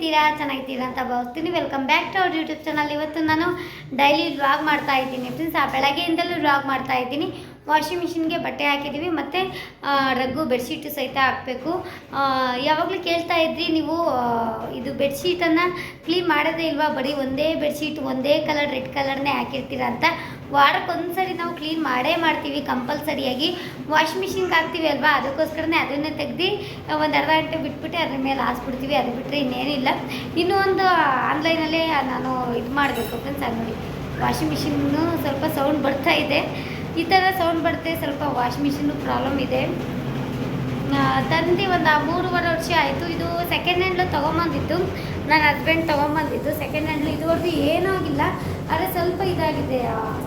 ಹೇಗಿದ್ದೀರಾ? ಚೆನ್ನಾಗಿದ್ದೀರಾ ಅಂತ ಭಾವಿಸ್ತೀನಿ. ವೆಲ್ಕಮ್ ಬ್ಯಾಕ್ ಟು ಅವ್ರ ಯೂಟ್ಯೂಬ್ ಚಾನಲ್ ಇವತ್ತು ನಾನು ಡೈಲಿ ವ್ಲಾಗ್ ಮಾಡ್ತಾ ಇದ್ದೀನಿ. ಫ್ರೆಂಡ್ಸ್ ಆ ಬೆಳಗ್ಗೆಯಿಂದಲೂ ವ್ಲಾಗ್ ಮಾಡ್ತಾ ಇದ್ದೀನಿ. ವಾಷಿಂಗ್ ಮಿಷಿನ್ಗೆ ಬಟ್ಟೆ ಹಾಕಿದ್ದೀವಿ ಮತ್ತು ರಗ್ಗು ಬೆಡ್ಶೀಟು ಸಹಿತ ಹಾಕಬೇಕು. ಯಾವಾಗಲೂ ಕೇಳ್ತಾ ಇದ್ರಿ ನೀವು ಇದು ಬೆಡ್ಶೀಟನ್ನು ಕ್ಲೀನ್ ಮಾಡೋದೇ ಇಲ್ವಾ? ಬರೀ ಒಂದೇ ಬೆಡ್ಶೀಟ್ ಒಂದೇ ಕಲರ್ ರೆಡ್ ಕಲರ್ನೇ ಹಾಕಿರ್ತೀರ ಅಂತ. ವಾರಕ್ಕೊಂದ್ಸರಿ ನಾವು ಕ್ಲೀನ್ ಮಾಡೇ ಮಾಡ್ತೀವಿ, ಕಂಪಲ್ಸರಿಯಾಗಿ. ವಾಷಿಂಗ್ ಮಿಷಿನ್ಗೆ ಹಾಕ್ತೀವಿ ಅಲ್ವಾ? ಅದಕ್ಕೋಸ್ಕರನೇ ಅದನ್ನೇ ತೆಗ್ದು ಒಂದು ಅರ್ಧ ಗಂಟೆ ಬಿಟ್ಬಿಟ್ಟು ಅದ್ರ ಮೇಲೆ ಹಾಸ್ಬಿಡ್ತೀವಿ. ಅದು ಬಿಟ್ಟರೆ ಇನ್ನೇನಿಲ್ಲ ಇನ್ನೂ ಒಂದು ಆನ್ಲೈನಲ್ಲೇ ನಾನು ಇದು ಮಾಡಬೇಕು ಫ್ರೆಂಡ್ಸ್ ಅದು ನೋಡಿ. ವಾಷಿಂಗ್ ಮಿಷಿನ್ನು ಸ್ವಲ್ಪ ಸೌಂಡ್ ಬರ್ತಾ ಇದೆ. ಈ ಥರ ಸೌಂಡ್ ಬರುತ್ತೆ ಸ್ವಲ್ಪ ವಾಷಿಂಗ್ ಮಿಷಿನ್ನು ಪ್ರಾಬ್ಲಮ್ ಇದೆ. ತಂದು ಒಂದು ಮೂರುವರೆ ವರ್ಷ ಆಯಿತು. ಇದು ಸೆಕೆಂಡ್ ಹ್ಯಾಂಡ್ಲು ತೊಗೊಂಬಂದಿದ್ದು. ನನ್ನ ಹಸ್ಬೆಂಡ್ ತೊಗೊಂಬಂದಿದ್ದು. ಸೆಕೆಂಡ್ ಹ್ಯಾಂಡ್ಲು ಇದುವರೆಗೂ ಏನೂ ಆಗಿಲ್ಲ. ಆದರೆ ಸ್ವಲ್ಪ ಇದಾಗಿದೆ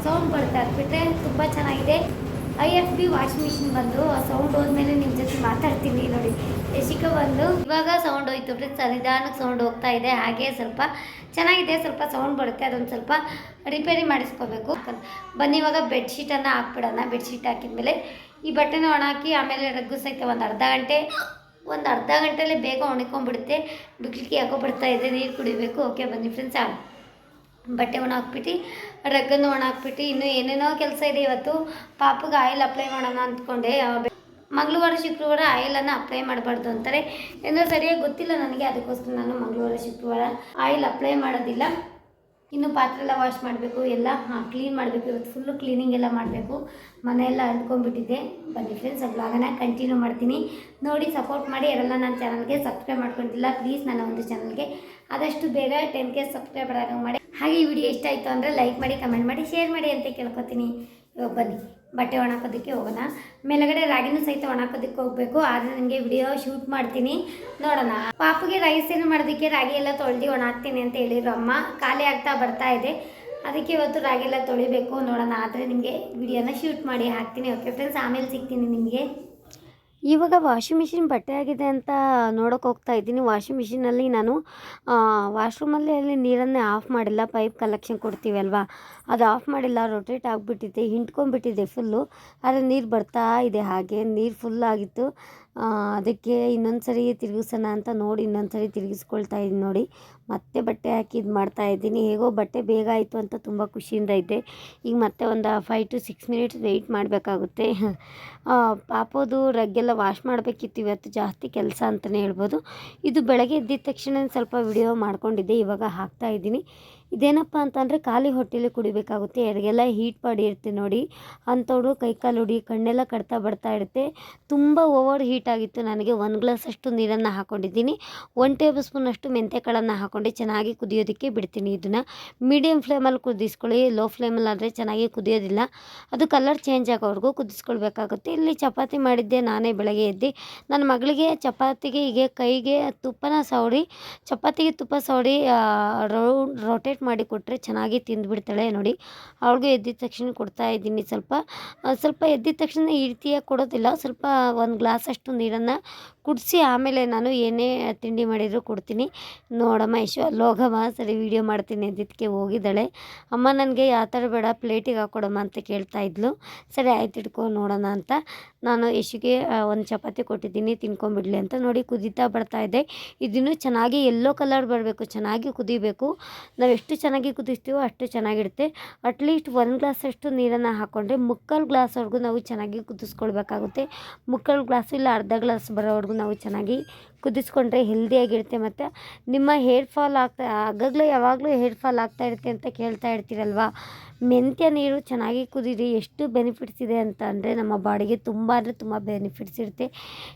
ಸೌಂಡ್ ಬರ್ತಾ ಬಿಟ್ರೆ ತುಂಬ ಚೆನ್ನಾಗಿದೆ. I F B washing machine ಬಂದು ಆ ಸೌಂಡ್ ಹೋದ್ಮೇಲೆ ನಿಮ್ಮ ಜೊತೆ ಮಾತಾಡ್ತೀನಿ ನೋಡಿ. ಯಶಿಕ ಬಂದು, ಇವಾಗ ಸೌಂಡ್ ಹೋಯ್ತು ಫ್ರೆಂಡ್ಸ್ ನಿಧಾನಕ್ಕೆ ಸೌಂಡ್ ಹೋಗ್ತಾ ಇದೆ, ಹಾಗೆ ಸ್ವಲ್ಪ ಚೆನ್ನಾಗಿದೆ, ಸ್ವಲ್ಪ ಸೌಂಡ್ ಬರುತ್ತೆ, ಅದೊಂದು ಸ್ವಲ್ಪ ರಿಪೇರಿ ಮಾಡಿಸ್ಕೋಬೇಕು. ಬನ್ನಿ, ಇವಾಗ ಬೆಡ್ಶೀಟನ್ನು ಹಾಕ್ಬಿಡೋಣ ಬೆಡ್ಶೀಟ್ ಹಾಕಿದ್ಮೇಲೆ ಈ ಬಟ್ಟೆನ ಒಣ ಹಾಕಿ ಆಮೇಲೆ ರಗ್ಗು ಸಹಿತ ಒಂದು ಅರ್ಧ ಗಂಟೆ, ಒಂದು ಅರ್ಧ ಗಂಟೆಲೇ ಬೇಗ ಒಣಕೊಂಡ್ಬಿಡುತ್ತೆ. ಬಿಡ್ಲಿಕ್ಕೆ ಯಾಕೋ ಬರ್ತಾ ಇದೆ, ನೀರು ಕುಡಿಬೇಕು. ಓಕೆ ಬನ್ನಿ ಫ್ರೆಂಡ್ಸ್ ಬಟ್ಟೆ ಒಣ ಹಾಕ್ಬಿಟ್ಟು ರಗ್ಗನ್ನು ಒಣ ಹಾಕ್ಬಿಟ್ಟು ಇನ್ನೂ ಏನೇನೋ ಕೆಲಸ ಇದೆ ಇವತ್ತು. ಪಾಪಗೆ ಆಯಿಲ್ ಅಪ್ಲೈ ಮಾಡೋಣ ಅಂದ್ಕೊಂಡೆ. ಆ, ಮಂಗಳವಾರ ಶುಕ್ರವಾರ ಆಯಿಲನ್ನು ಅಪ್ಲೈ ಮಾಡಬಾರ್ದು ಅಂತಾರೆ. ಏನೋ ಸರಿಯಾಗಿ ಗೊತ್ತಿಲ್ಲ ನನಗೆ ಅದಕ್ಕೋಸ್ಕರ ನಾನು ಮಂಗಳವಾರ ಶುಕ್ರವಾರ ಆಯಿಲ್ ಅಪ್ಲೈ ಮಾಡೋದಿಲ್ಲ. ಇನ್ನು ಪಾತ್ರೆ ಎಲ್ಲ ವಾಶ್ ಮಾಡಬೇಕು ಎಲ್ಲ ಹಾಂ ಕ್ಲೀನ್ ಮಾಡಬೇಕು. ಇವತ್ತು ಫುಲ್ಲು ಕ್ಲೀನಿಂಗ್ ಎಲ್ಲ ಮಾಡಬೇಕು. ಮನೆಯೆಲ್ಲ ಅಂದ್ಕೊಂಡ್ಬಿಟ್ಟಿದ್ದೆ. ಬನ್ನಿ ಫ್ರೆಂಡ್ಸ್ ಬ್ಲಾಗನ್ನ ಕಂಟಿನ್ಯೂ ಮಾಡ್ತೀನಿ. ನೋಡಿ ಸಪೋರ್ಟ್ ಮಾಡಿ ಎಲ್ಲ ನನ್ನ ಚಾನಲ್ಗೆ ಸಬ್ಸ್ಕ್ರೈಬ್ ಮಾಡ್ಕೊಂಡಿಲ್ಲ ಪ್ಲೀಸ್ ನನ್ನ ಒಂದು ಚಾನಲ್ಗೆ ಆದಷ್ಟು ಬೇಗ ಟೆನ್ ಕೆ ಸಬ್ಸ್ಕ್ರೈಬರ್ ಆಗೋ ಮಾಡಿ. ಹಾಗೆ ಈ ವಿಡಿಯೋ ಇಷ್ಟ ಆಯಿತು ಅಂದರೆ ಲೈಕ್ ಮಾಡಿ ಕಮೆಂಟ್ ಮಾಡಿ ಶೇರ್ ಮಾಡಿ ಅಂತ ಕೇಳ್ಕೊತೀನಿ. ಇವಾಗ ಬನ್ನಿ. ಬಟ್ಟೆ ಒಣಕೋದಕ್ಕೆ ಹೋಗೋಣ. ಮೇಲಗಡೆ ರಾಗಿನೂ ಸಹಿತ ಒಣಕೋದಕ್ಕೆ ಹೋಗಬೇಕು. ಆದರೆ ನನಗೆ ವಿಡಿಯೋ ಶೂಟ್ ಮಾಡ್ತೀನಿ. ನೋಡೋಣ. ಪಾಪಿಗೆ ರೈಸ್ ಏನು ಮಾಡೋದಕ್ಕೆ ರಾಗಿ ಎಲ್ಲ ತೊಳೆದು ಒಣ ಹಾಕ್ತೀನಿ ಅಂತ ಹೇಳಿದ್ರು ಅಮ್ಮ. ಖಾಲಿ ಆಗ್ತಾ ಬರ್ತಾ ಇದೆ. ಅದಕ್ಕೆ ಇವತ್ತು ರಾಗಿ ಎಲ್ಲ ತೊಳಿಬೇಕು. ನೋಡೋಣ. ಆದರೆ ನಿಮಗೆ ವಿಡಿಯೋನ ಶೂಟ್ ಮಾಡಿ ಹಾಕ್ತೀನಿ. ಓಕೆ ಫ್ರೆಂಡ್ಸ್ ಆಮೇಲೆ ಸಿಗ್ತೀನಿ ನಿಮಗೆ. ಇವಾಗ ವಾಷಿಂಗ್ ಮಿಷಿನ್ ಬಟ್ಟೆ ಆಗಿದೆ ಅಂತ ನೋಡೋಕೆ ಹೋಗ್ತಾ ಇದ್ದೀನಿ. ವಾಷಿಂಗ್ ಮಿಷಿನಲ್ಲಿ ನಾನು ವಾಶ್ರೂಮಲ್ಲಿ ಅಲ್ಲಿ ನೀರನ್ನೇ ಆಫ್ ಮಾಡಿಲ್ಲ, ಪೈಪ್ ಕಲೆಕ್ಷನ್ ಕೊಡ್ತೀವಲ್ವಾ ಅದು ಆಫ್ ಮಾಡಿಲ್ಲ, ರೊಟೇಟ್ ಆಗಿಬಿಟ್ಟಿದೆ ಹಿಂಟ್ಕೊಂಡ್ಬಿಟ್ಟಿದೆ ಫುಲ್ಲು. ಆದರೆ ನೀರು ಬರ್ತಾ ಇದೆ ಹಾಗೆ, ನೀರು ಫುಲ್ ಆಗಿತ್ತು. ಅದಕ್ಕೆ ಇನ್ನೊಂದು ಸರಿ ತಿರುಗಿಸೋಣ ಅಂತ ನೋಡಿ ಇನ್ನೊಂದು ಸರಿ ತಿರುಗಿಸ್ಕೊಳ್ತಾ ಇದ್ದೀನಿ ನೋಡಿ. ಮತ್ತೆ ಬಟ್ಟೆ ಹಾಕಿ ಇದು ಮಾಡ್ತಾ ಇದ್ದೀನಿ. ಹೇಗೋ ಬಟ್ಟೆ ಬೇಗ ಆಯಿತು ಅಂತ ತುಂಬ ಖುಷಿಯಿಂದ ಇದ್ದೆ. ಈಗ ಮತ್ತೆ ಒಂದು five to six minutes wait ಮಾಡಬೇಕಾಗುತ್ತೆ. ಪಾಪದು ರಗ್ಗೆಲ್ಲ ವಾಶ್ ಮಾಡಬೇಕಿತ್ತು ಇವತ್ತು. ಜಾಸ್ತಿ ಕೆಲಸ ಅಂತಲೇ ಹೇಳ್ಬೋದು. ಇದು ಬೆಳಗ್ಗೆ ಎದ್ದಿದ ತಕ್ಷಣ ಸ್ವಲ್ಪ ವಿಡಿಯೋ ಮಾಡ್ಕೊಂಡಿದ್ದೆ. ಇವಾಗ ಹಾಕ್ತಾ ಇದ್ದೀನಿ. ಇದೇನಪ್ಪ ಅಂತಂದರೆ ಖಾಲಿ ಹೊಟ್ಟೆಲಿ ಕುಡಿಬೇಕಾಗುತ್ತೆ ಯಾರಿಗೆಲ್ಲ ಹೀಟ್ ಬಾಡಿ ಇರುತ್ತೆ ನೋಡಿ. ಅಂಥವ್ರು ಕೈಕಾಲು ಉಡಿ, ಕಣ್ಣೆಲ್ಲ ಕಡ್ತಾ ಬರ್ತಾ ಇರುತ್ತೆ. ತುಂಬ ಓವರ್ ಹೀಟ್ ಆಗಿತ್ತು, ನನಗೆ ಒಂದು ಗ್ಲಾಸ್ ಅಷ್ಟು ನೀರನ್ನು ಹಾಕ್ಕೊಂಡಿದ್ದೀನಿ ಒನ್ ಟೇಬಲ್ ಸ್ಪೂನ್ ಅಷ್ಟು ಮೆಂತೆಕಾಳನ್ನು ಹಾಕ್ಕೊಂಡು ಚೆನ್ನಾಗಿ ಕುದಿಯೋದಕ್ಕೆ ಬಿಡ್ತೀನಿ ಇದನ್ನು. ಮೀಡಿಯಮ್ ಫ್ಲೇಮಲ್ಲಿ ಕುದಿಸ್ಕೊಳ್ಳಿ ಲೋ ಫ್ಲೇಮಲ್ಲಿ ಆದರೆ ಚೆನ್ನಾಗಿ ಕುದಿಯೋದಿಲ್ಲ. ಅದು ಕಲರ್ ಚೇಂಜ್ ಆಗೋವರೆಗೂ ಕುದಿಸ್ಕೊಳ್ಬೇಕಾಗುತ್ತೆ. ಇಲ್ಲಿ ಚಪಾತಿ ಮಾಡಿದ್ದೆ, ನಾನೇ ಬೆಳಗ್ಗೆ ಎದ್ದು. ನನ್ನ ಮಗಳಿಗೆ ಚಪಾತಿಗೆ, ಹೀಗೆ ಕೈಗೆ ತುಪ್ಪನ ಸವರಿ, ಚಪಾತಿಗೆ ತುಪ್ಪ ಸವರಿ ರೌಂಡ್ ರೊಟೇಟ್ ಮಾಡಿ ಕೊಟ್ಟರೆ ಚೆನ್ನಾಗಿ ತಿಂದುಬಿಡ್ತಾಳೆ ನೋಡಿ. ಅವಳಿಗೂ ಎದ್ದಿದ ತಕ್ಷಣ ಕೊಡ್ತಾ ಇದ್ದೀನಿ ಸ್ವಲ್ಪ. ಸ್ವಲ್ಪ ಎದ್ದಿದ ತಕ್ಷಣ ಈ ರೀತಿಯಾಗಿ ಕೊಡೋದಿಲ್ಲ. ಸ್ವಲ್ಪ ಒಂದು ಗ್ಲಾಸ್ ಅಷ್ಟು ನೀರನ್ನು ಕುಡಿಸಿ ಆಮೇಲೆ ನಾನು ಏನೇ ತಿಂಡಿ ಮಾಡಿದರೂ ಕೊಡ್ತೀನಿ. ನೋಡಮ್ಮ ಯಶು ಅಲ್ಲಿ ಹೋಗಮ್ಮ ಸರಿ ವೀಡಿಯೋ ಮಾಡ್ತೀನಿ ಅಂದಿದ್ದಕ್ಕೆ ಹೋಗಿದ್ದಾಳೆ. ಅಮ್ಮ ನನಗೆ ಯಾವ ಥರ ಬೇಡ, ಪ್ಲೇಟಿಗೆ ಹಾಕ್ಕೊಡಮ್ಮ ಅಂತ ಕೇಳ್ತಾ ಇದ್ಲು. ಸರಿ, ಆಯ್ತು ಇಟ್ಕೊ ನೋಡೋಣ ಅಂತ. ನಾನು ಯಶುಗೆ ಒಂದು ಚಪಾತಿ ಕೊಟ್ಟಿದ್ದೀನಿ ತಿನ್ಕೊಂಬಿಡ್ಲಿ ಅಂತ ನೋಡಿ ಕುದೀತಾ ಬರ್ತಾ ಇದೆ. ಇದನ್ನು ಚೆನ್ನಾಗಿ ಎಲ್ಲೋ ಕಲರ್ ಬರಬೇಕು, ಚೆನ್ನಾಗಿ ಕುದಿಬೇಕು. ನಾವು ಎಷ್ಟು ಚೆನ್ನಾಗಿ ಕುದಿಸ್ತೀವೋ ಅಷ್ಟು ಚೆನ್ನಾಗಿರುತ್ತೆ. ಅಟ್ಲೀಸ್ಟ್ ಒಂದು ಗ್ಲಾಸಷ್ಟು ನೀರನ್ನು ಹಾಕ್ಕೊಂಡ್ರೆ ಮುಕ್ಕಾಲು ಗ್ಲಾಸ್ವರೆಗೂ ನಾವು ಚೆನ್ನಾಗಿ ಕುದಿಸ್ಕೊಳ್ಬೇಕಾಗುತ್ತೆ. ಮುಕ್ಕಾಲು ಗ್ಲಾಸ್ ಇಲ್ಲ ಅರ್ಧ ಗ್ಲಾಸ್ ಬರೋವರೆಗೂ ನಾವು ಚೆನ್ನಾಗಿ ಕುದಿಸ್ಕೊಂಡ್ರೆ ಹೆಲ್ದಿಯಾಗಿರುತ್ತೆ ಮತ್ತು ನಿಮ್ಮ ಹೇರ್ ಫಾಲ್ ಆಗ್ತಾ, ಆಗಾಗಲೇ ಯಾವಾಗಲೂ ಹೇರ್ ಫಾಲ್ ಆಗ್ತಾ ಇರುತ್ತೆ ಅಂತ ಕೇಳ್ತಾ ಇರ್ತೀರಲ್ವಾ? ಮೆಂತ್ಯ ನೀರು ಚೆನ್ನಾಗಿ ಕುದೀರಿ, ಎಷ್ಟು ಬೆನಿಫಿಟ್ಸ್ ಇದೆ ಅಂತ ಅಂದರೆ ನಮ್ಮ ಬಾಡಿಗೆ ತುಂಬ ಅಂದರೆ ತುಂಬ ಬೆನಿಫಿಟ್ಸ್ ಇರುತ್ತೆ.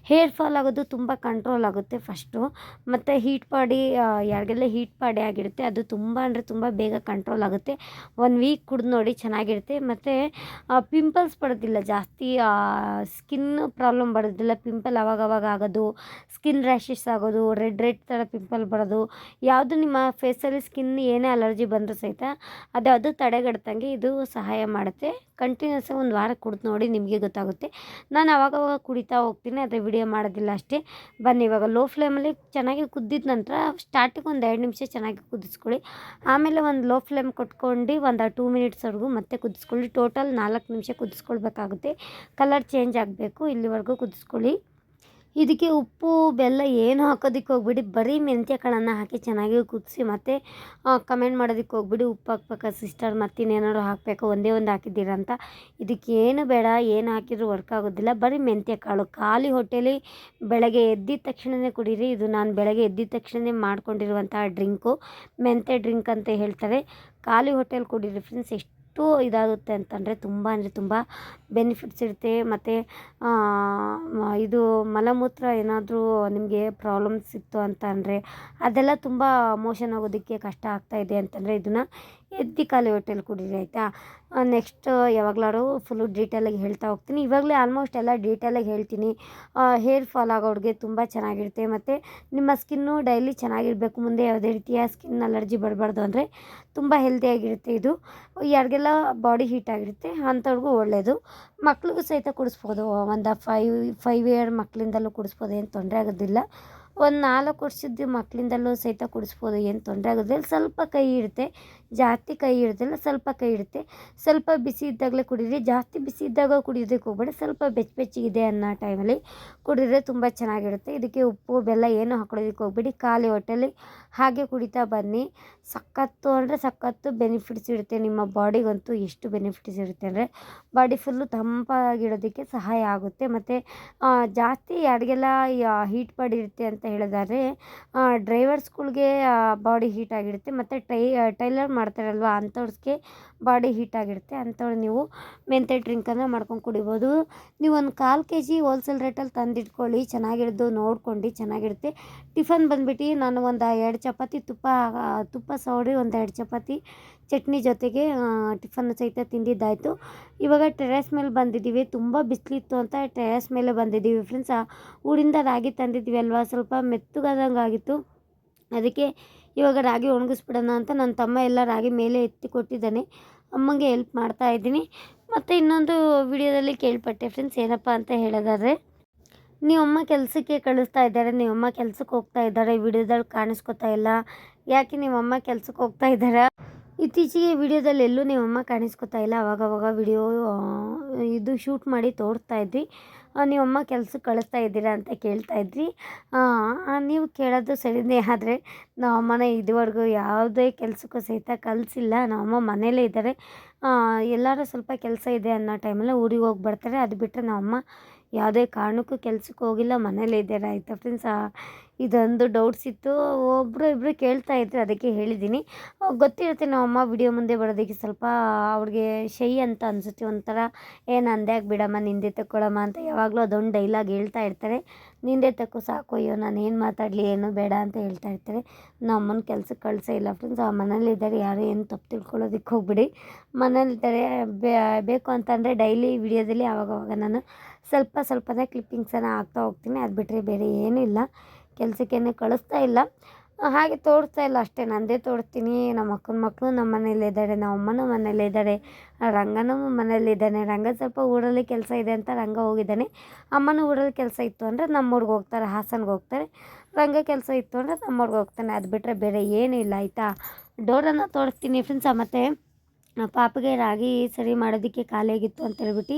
ಹೇರ್ ಫಾಲ್ ಆಗೋದು ತುಂಬ ಕಂಟ್ರೋಲ್ ಆಗುತ್ತೆ ಫಸ್ಟು ಮತ್ತು ಹೀಟ್ ಪಾಡಿ ಯಾರಿಗೆಲ್ಲ ಹೀಟ್ ಪಾಡಿ ಆಗಿರುತ್ತೆ, ಅದು ತುಂಬ ಅಂದರೆ ತುಂಬ ಬೇಗ ಕಂಟ್ರೋಲ್ ಆಗುತ್ತೆ. ಒನ್ ವೀಕ್ ಕುಡ್ದು ನೋಡಿ ಚೆನ್ನಾಗಿರುತ್ತೆ. ಮತ್ತು ಪಿಂಪಲ್ಸ್ ಬರೋದಿಲ್ಲ ಜಾಸ್ತಿ ಸ್ಕಿನ್ ಪ್ರಾಬ್ಲಮ್ ಬರೋದಿಲ್ಲ ಪಿಂಪಲ್ ಅವಾಗ ಅವಾಗ ಆಗೋದು ಸ್ಕಿನ್ ರ್ಯಾಷಸ್ ಆಗೋದು ರೆಡ್ ರೆಡ್ ಥರ ಪಿಂಪಲ್ ಬರೋದು ಯಾವುದು ನಿಮ್ಮ ಫೇಸಲ್ಲಿ ಸ್ಕಿನ್ ಏನೇ ಅಲರ್ಜಿ ಬಂದರೂ ಸಹಿತ ಅದು ತಡೆಗಟ್ಟಂಗೆ ಇದು ಸಹಾಯ ಮಾಡುತ್ತೆ. ಕಂಟಿನ್ಯೂಸ್ ಒಂದು ವಾರ ಕುಡ್ದು ನೋಡಿ ನಿಮಗೆ ಗೊತ್ತಾಗುತ್ತೆ. ನಾನು ಅವಾಗವಾಗ ಕುಡಿತಾ ಹೋಗ್ತೀನಿ, ಆದರೆ ವಿಡಿಯೋ ಮಾಡೋದಿಲ್ಲ ಅಷ್ಟೇ. ಬನ್ನಿ, ಇವಾಗ ಲೋ ಫ್ಲೇಮಲ್ಲಿ ಚೆನ್ನಾಗಿ ಕುದ್ದಿದ ನಂತರ ಸ್ಟಾರ್ಟಿಗೆ ಒಂದು ಎರಡು ನಿಮಿಷ ಚೆನ್ನಾಗಿ ಕುದಿಸ್ಕೊಳ್ಳಿ. ಆಮೇಲೆ ಒಂದು ಲೋ ಫ್ಲೇಮ್ ಕೊಟ್ಕೊಂಡು ಒಂದು ಟೂ ಮಿನಿಟ್ಸ್ವರೆಗೂ ಮತ್ತೆ ಕುದಿಸ್ಕೊಳ್ಳಿ. ಟೋಟಲ್ ನಾಲ್ಕು ನಿಮಿಷ ಕುದಿಸ್ಕೊಳ್ಬೇಕಾಗುತ್ತೆ. ಕಲರ್ ಚೇಂಜ್ ಆಗಬೇಕು. ಇಲ್ಲಿವರೆಗೂ ಕುದಿಸ್ಕೊಳ್ಳಿ. ಇದಕ್ಕೆ ಉಪ್ಪು, ಬೆಲ್ಲ ಏನು ಹಾಕೋದಕ್ಕೆ ಹೋಗ್ಬಿಡಿ. ಬರೀ ಮೆಂತ್ಯ ಕಾಳನ್ನು ಹಾಕಿ ಚೆನ್ನಾಗಿ ಕುದಿಸಿ ಮತ್ತು ಕಮೆಂಟ್ ಮಾಡೋದಕ್ಕೆ ಹೋಗ್ಬಿಡಿ. ಉಪ್ಪು ಹಾಕ್ಬೇಕಾ ಸಿಸ್ಟರ್ ಮತ್ತು ಇನ್ನೇನಾದ್ರು ಹಾಕಬೇಕು? ಒಂದೇ ಒಂದು ಹಾಕಿದ್ದೀರ ಅಂತ. ಇದಕ್ಕೆ ಏನು ಬೇಡ, ಏನು ಹಾಕಿದರೂ ವರ್ಕ್ ಆಗೋದಿಲ್ಲ. ಬರೀ ಮೆಂತ್ಯ ಕಾಳು ಖಾಲಿ ಹೋಟೆಲಿ ಬೆಳಗ್ಗೆ ಎದ್ದಿದ ತಕ್ಷಣವೇ ಕುಡೀರಿ. ಇದು ನಾನು ಬೆಳಗ್ಗೆ ಎದ್ದಿದ ತಕ್ಷಣವೇ ಮಾಡ್ಕೊಂಡಿರುವಂತಹ ಡ್ರಿಂಕು ಮೆಂತ್ಯ ಡ್ರಿಂಕ್ ಅಂತ ಹೇಳ್ತಾರೆ. ಖಾಲಿ ಹೋಟೆಲ್ ಕುಡೀರಿ ಫ್ರೆಂಡ್ಸ್ ಎಷ್ಟು ಇದಾಗುತ್ತೆ ಅಂತಂದರೆ ತುಂಬ ಅಂದರೆ ತುಂಬ ಬೆನಿಫಿಟ್ಸ್ ಇರುತ್ತೆ. ಮತ್ತು ಇದು ಮಲಮೂತ್ರ ಏನಾದರೂ ನಿಮಗೆ ಪ್ರಾಬ್ಲಮ್ಸ್ ಇತ್ತು ಅಂತ ಅಂದರೆ ಅದೆಲ್ಲ ತುಂಬ ಮೋಷನ್ ಆಗೋದಕ್ಕೆ ಕಷ್ಟ ಆಗ್ತಾಯಿದೆ ಅಂತಂದರೆ ಇದನ್ನು ಎದ್ದು ಖಾಲಿ ಹೊಟ್ಟೆಲಿ ಕುಡೀರಿ ಆಯಿತಾ? ನೆಕ್ಸ್ಟ್ ಯಾವಾಗ್ಲಾದ್ರು ಫುಲ್ಲು ಡೀಟೇಲಾಗಿ ಹೇಳ್ತಾ ಹೋಗ್ತೀನಿ. ಇವಾಗಲೇ ಆಲ್ಮೋಸ್ಟ್ ಎಲ್ಲ ಡೀಟೇಲಾಗಿ ಹೇಳ್ತೀನಿ. ಹೇರ್ ಫಾಲ್ ಆಗೋರಿಗೆ ತುಂಬ ಚೆನ್ನಾಗಿರುತ್ತೆ. ಮತ್ತು ನಿಮ್ಮ ಸ್ಕಿನ್ನು ಡೈಲಿ ಚೆನ್ನಾಗಿರಬೇಕು. ಮುಂದೆ ಯಾವುದೇ ರೀತಿಯ ಸ್ಕಿನ್ ಅಲರ್ಜಿ ಬರಬಾರ್ದು ಅಂದರೆ ತುಂಬ ಹೆಲ್ದಿಯಾಗಿರುತ್ತೆ ಇದು. ಯಾರಿಗೆಲ್ಲ ಬಾಡಿ ಹೀಟ್ ಆಗಿರುತ್ತೆ, ಅಂಥವ್ರಿಗೂ ಒಳ್ಳೆಯದು ಮಕ್ಳಿಗೂ ಸಹಿತ ಕುಡಿಸ್ಬೋದು. ಒಂದು ಫೈವ್ ಫೈವ್ ಇಯರ್ ಮಕ್ಕಳಿಂದಲೂ ಕುಡಿಸ್ಬೋದು. ಏನು ತೊಂದರೆ ಆಗೋದಿಲ್ಲ. ಒಂದು ನಾಲ್ಕು ವರ್ಷದ್ದು ಮಕ್ಕಳಿಂದಲೂ ಸಹಿತ ಕುಡಿಸ್ಬೋದು, ಏನು ತೊಂದರೆ ಆಗೋದಿಲ್ಲ. ಸ್ವಲ್ಪ ಕೈ ಇಡುತ್ತೆ ಜಾಸ್ತಿ ಕೈ ಇಡೋದಿಲ್ಲ ಸ್ವಲ್ಪ ಕೈ ಇಡುತ್ತೆ ಸ್ವಲ್ಪ ಬಿಸಿ ಇದ್ದಾಗಲೇ ಕುಡೀರಿ. ಜಾಸ್ತಿ ಬಿಸಿ ಇದ್ದಾಗ ಕುಡಿಯೋದಕ್ಕೆ ಹೋಗ್ಬೇಡಿ. ಸ್ವಲ್ಪ ಬೆಚ್ಚ ಬೆಚ್ಚಗಿದೆ ಅನ್ನೋ ಟೈಮಲ್ಲಿ ಕುಡಿದ್ರೆ ತುಂಬ ಚೆನ್ನಾಗಿರುತ್ತೆ. ಇದಕ್ಕೆ ಉಪ್ಪು, ಬೆಲ್ಲ ಏನು ಹಾಕೊಳ್ಳೋದಕ್ಕೆ ಹೋಗ್ಬೇಡಿ. ಖಾಲಿ ಹೊಟ್ಟೆಲಿ ಹಾಗೆ ಕುಡಿತಾ ಬನ್ನಿ. ಸಖತ್ತು ಅಂದರೆ ಸಖತ್ತು ಬೆನಿಫಿಟ್ಸ್ ಇರುತ್ತೆ. ನಿಮ್ಮ ಬಾಡಿಗಂತೂ ಎಷ್ಟು ಬೆನಿಫಿಟ್ಸ್ ಇರುತ್ತೆ ಅಂದರೆ ಬಾಡಿ ಫುಲ್ಲು ತಂಪಾಗಿಡೋದಕ್ಕೆ ಸಹಾಯ ಆಗುತ್ತೆ. ಮತ್ತು ಜಾಸ್ತಿ ಅಡುಗೆಲ್ಲ ಹೀಟ್ ಮಾಡಿರುತ್ತೆ ಅಂತ ಹೇಳಿದಾರೆ. ಡ್ರೈವರ್ಸ್ಗಳ್ಗೆ ಬಾಡಿ ಹೀಟ್ ಆಗಿರುತ್ತೆ. ಮತ್ತು ಟೈ ಟೈಲರ್ ಮಾಡ್ತಾರಲ್ವ ಅಂಥವ್ರಿಗೆ ಬಾಡಿ ಹೀಟ್ ಆಗಿರುತ್ತೆ. ಅಂಥವ್ರು ನೀವು ಮೆಂತೆ ಡ್ರಿಂಕನ್ನು ಮಾಡ್ಕೊಂಡು ಕುಡಿಬೋದು. ನೀವು ಒಂದು ಕಾಲು ಕೆ ಜಿ ಹೋಲ್ಸೇಲ್ ರೇಟಲ್ಲಿ ತಂದಿಟ್ಕೊಳ್ಳಿ. ಚೆನ್ನಾಗಿರೋದು ನೋಡ್ಕೊಂಡು ಚೆನ್ನಾಗಿರುತ್ತೆ. ಟಿಫನ್ ಬಂದ್ಬಿಟ್ಟು ನಾನು ಒಂದು ಎರಡು ಚಪಾತಿ ತುಪ್ಪ ತುಪ್ಪ ಸೌಡಿ ಒಂದು ಎರಡು ಚಪಾತಿ ಚಟ್ನಿ ಜೊತೆಗೆ ಟಿಫನ್ ಸಹಿತ ತಿಂದಿದ್ದಾಯಿತು. ಇವಾಗ ಟೆರೆಸ್ ಮೇಲೆ ಬಂದಿದ್ದೀವಿ. ತುಂಬ ಬಿಸಿಲಿತ್ತು ಅಂತ ಟೆರೆಸ್ ಮೇಲೆ ಬಂದಿದ್ದೀವಿ. ಫ್ರೆಂಡ್ಸ್ ಊರಿಂದ ರಾಗಿ ತಂದಿದ್ದೀವಿ ಅಲ್ವಾ? ಸ್ವಲ್ಪ ಮೆತ್ತಗಾದಂಗೆ ಆಗಿತ್ತು ಅದಕ್ಕೆ ಇವಾಗ ರಾಗಿ ಒಣಗಿಸ್ಬಿಡೋಣ ಅಂತ ನನ್ನ ತಮ್ಮ ಎಲ್ಲ ರಾಗಿ ಮೇಲೆ ಎತ್ತಿ ಕೊಟ್ಟಿದ್ದಾನೆ. ಅಮ್ಮಂಗೆ ಹೆಲ್ಪ್ ಮಾಡ್ತಾ ಇದ್ದೀನಿ. ಮತ್ತು ಇನ್ನೊಂದು ವಿಡಿಯೋದಲ್ಲಿ ಕೇಳ್ಪಟ್ಟೆ ಫ್ರೆಂಡ್ಸ್ ಏನಪ್ಪ ಅಂತ ಹೇಳೋದಾದರೆ ನೀವಮ್ಮ ಕೆಲಸಕ್ಕೆ ಕಳಿಸ್ತಾ ಇದ್ದಾರೆ ನೀವಮ್ಮ ಕೆಲ್ಸಕ್ಕೆ ಹೋಗ್ತಾ ಇದ್ದಾರೆ ವಿಡಿಯೋದಲ್ಲಿ ಕಾಣಿಸ್ಕೊತಾ ಇಲ್ಲ. ಯಾಕೆ ನೀವಮ್ಮ ಕೆಲ್ಸಕ್ಕೆ ಹೋಗ್ತಾ ಇದ್ದಾರೆ? ಇತ್ತೀಚೆಗೆ ವಿಡಿಯೋದಲ್ಲಿ ಎಲ್ಲೂ ನೀವಮ್ಮ ಕಾಣಿಸ್ಕೊತಾ ಇಲ್ಲ. ಅವಾಗವಾಗ ವಿಡಿಯೋ ಇದು ಶೂಟ್ ಮಾಡಿ ತೋರಿಸ್ತಾ ಇದ್ವಿ. ನೀವಮ್ಮ ಕೆಲ್ಸಕ್ಕೆ ಕಳಿಸ್ತಾ ಇದ್ದೀರಾ ಅಂತ ಕೇಳ್ತಾ ಇದ್ರಿ. ನೀವು ಕೇಳೋದು ಸರಿನೇ, ಆದರೆ ನಮ್ಮಮ್ಮನ ಇದುವರೆಗೂ ಯಾವುದೇ ಕೆಲಸಕ್ಕೂ ಸಹಿತ ಕಲಿಸಿಲ್ಲ ನಮ್ಮಮ್ಮ ಮನೇಲೇ ಇದ್ದಾರೆ. ಎಲ್ಲರೂ ಸ್ವಲ್ಪ ಕೆಲಸ ಇದೆ ಅನ್ನೋ ಟೈಮಲ್ಲಿ ಊರಿಗೆ ಹೋಗಿ ಬರ್ತಾರೆ ಅದು ಬಿಟ್ಟರೆ ನಮ್ಮಮ್ಮ ಯಾವುದೇ ಕಾರಣಕ್ಕೂ ಕೆಲ್ಸಕ್ಕೆ ಹೋಗಿಲ್ಲ ಮನೇಲೇ ಇದ್ದಾರೆ ಆಯಿತಾ ಫ್ರೆಂಡ್ಸ್ ಇದೊಂದು ಡೌಟ್ಸ್ ಇತ್ತು. ಒಬ್ಬರು ಇಬ್ಬರು ಕೇಳ್ತಾ ಇದ್ರು, ಅದಕ್ಕೆ ಹೇಳಿದ್ದೀನಿ. ಗೊತ್ತಿರುತ್ತೆ ನಮ್ಮಮ್ಮ ವಿಡಿಯೋ ಮುಂದೆ ಬರೋದಕ್ಕೆ ಸ್ವಲ್ಪ ಅವ್ರಿಗೆ ಶೈ ಅಂತ ಅನಿಸುತ್ತೆ. ಒಂಥರ, ಏ ಅಂದ್ಯಾಕೆ ಬಿಡಮ್ಮ ನಿಂದೆ ತಕ್ಕೊಳ್ಳಮ್ಮ ಅಂತ ಯಾವಾಗಲೂ ಅದೊಂದು ಡೈಲಾಗ್ ಹೇಳ್ತಾ ಇರ್ತಾರೆ. ನಿಂದೆ ತಕ್ಕೋ, ಸಾಕು. ಅಯ್ಯೋ, ನಾನು ಏನು ಮಾತಾಡಲಿ, ಏನು ಬೇಡ ಅಂತ ಹೇಳ್ತಾ ಇರ್ತಾರೆ. ನಮ್ಮನ ಕೆಲಸಕ್ಕೆ ಕಳಿಸೇ ಇಲ್ಲ. ಫ್ರೆಂಡ್ಸ್ ಆ ಮನೇಲಿದ್ದಾರೆ ಯಾರು ಏನು ತಪ್ಪು ತಿಳ್ಕೊಳ್ಳೋದಕ್ಕೆ ಹೋಗ್ಬಿಡಿ. ಮನೇಲಿದ್ದಾರೆ ಬೇಕು ಅಂತಂದರೆ ಡೈಲಿ ವಿಡಿಯೋದಲ್ಲಿ ಆವಾಗವಾಗ ನಾನು ಸ್ವಲ್ಪ ಸ್ವಲ್ಪನೇ ಕ್ಲಿಪ್ಪಿಂಗ್ಸನ್ನು ಹಾಕ್ತಾ ಹೋಗ್ತೀನಿ. ಅದು ಬಿಟ್ಟರೆ ಬೇರೆ ಏನೂ ಇಲ್ಲ. ಕೆಲಸಕ್ಕೇನೆ ಕಳಿಸ್ತಾ ಇಲ್ಲ. ಹಾಗೆ ತೋರಿಸ್ತಾ ಇಲ್ಲ ಅಷ್ಟೇ. ನಂದೇ ತೋರಿಸ್ತೀನಿ. ನಮ್ಮ ಅಕ್ಕನ ಮಕ್ಕಳು ನಮ್ಮ ಮನೇಲಿದ್ದಾರೆ ನಮ್ಮ ಅಮ್ಮನೂ ಮನೇಲಿದ್ದಾರೆ ರಂಗನೂ ಮನೇಲಿದ್ದಾನೆ ರಂಗ ಸ್ವಲ್ಪ ಊರಲ್ಲಿ ಕೆಲಸ ಇದೆ ಅಂತ ರಂಗ ಹೋಗಿದ್ದಾನೆ. ಅಮ್ಮನೂ ಊರಲ್ಲಿ ಕೆಲಸ ಇತ್ತು ಅಂದರೆ ನಮ್ಮೂರಿಗೆ ಹೋಗ್ತಾರೆ. ಹಾಸನ್ಗೆ ಹೋಗ್ತಾರೆ. ರಂಗ ಕೆಲಸ ಇತ್ತು ಅಂದರೆ ನಮ್ಮೂರಿಗೆ ಹೋಗ್ತಾನೆ. ಅದು ಬಿಟ್ಟರೆ ಬೇರೆ ಏನೂ ಇಲ್ಲ. ಆಯಿತಾ? ಡೋರನ್ನು ತೋರಿಸ್ತೀನಿ. ಫ್ರೆಂಡ್ಸ ಮತ್ತು ಪಾಪಗೆ ರಾಗಿ ಸರಿ ಮಾಡೋದಕ್ಕೆ ಖಾಲಿಯಾಗಿತ್ತು ಅಂತ ಹೇಳ್ಬಿಟ್ಟು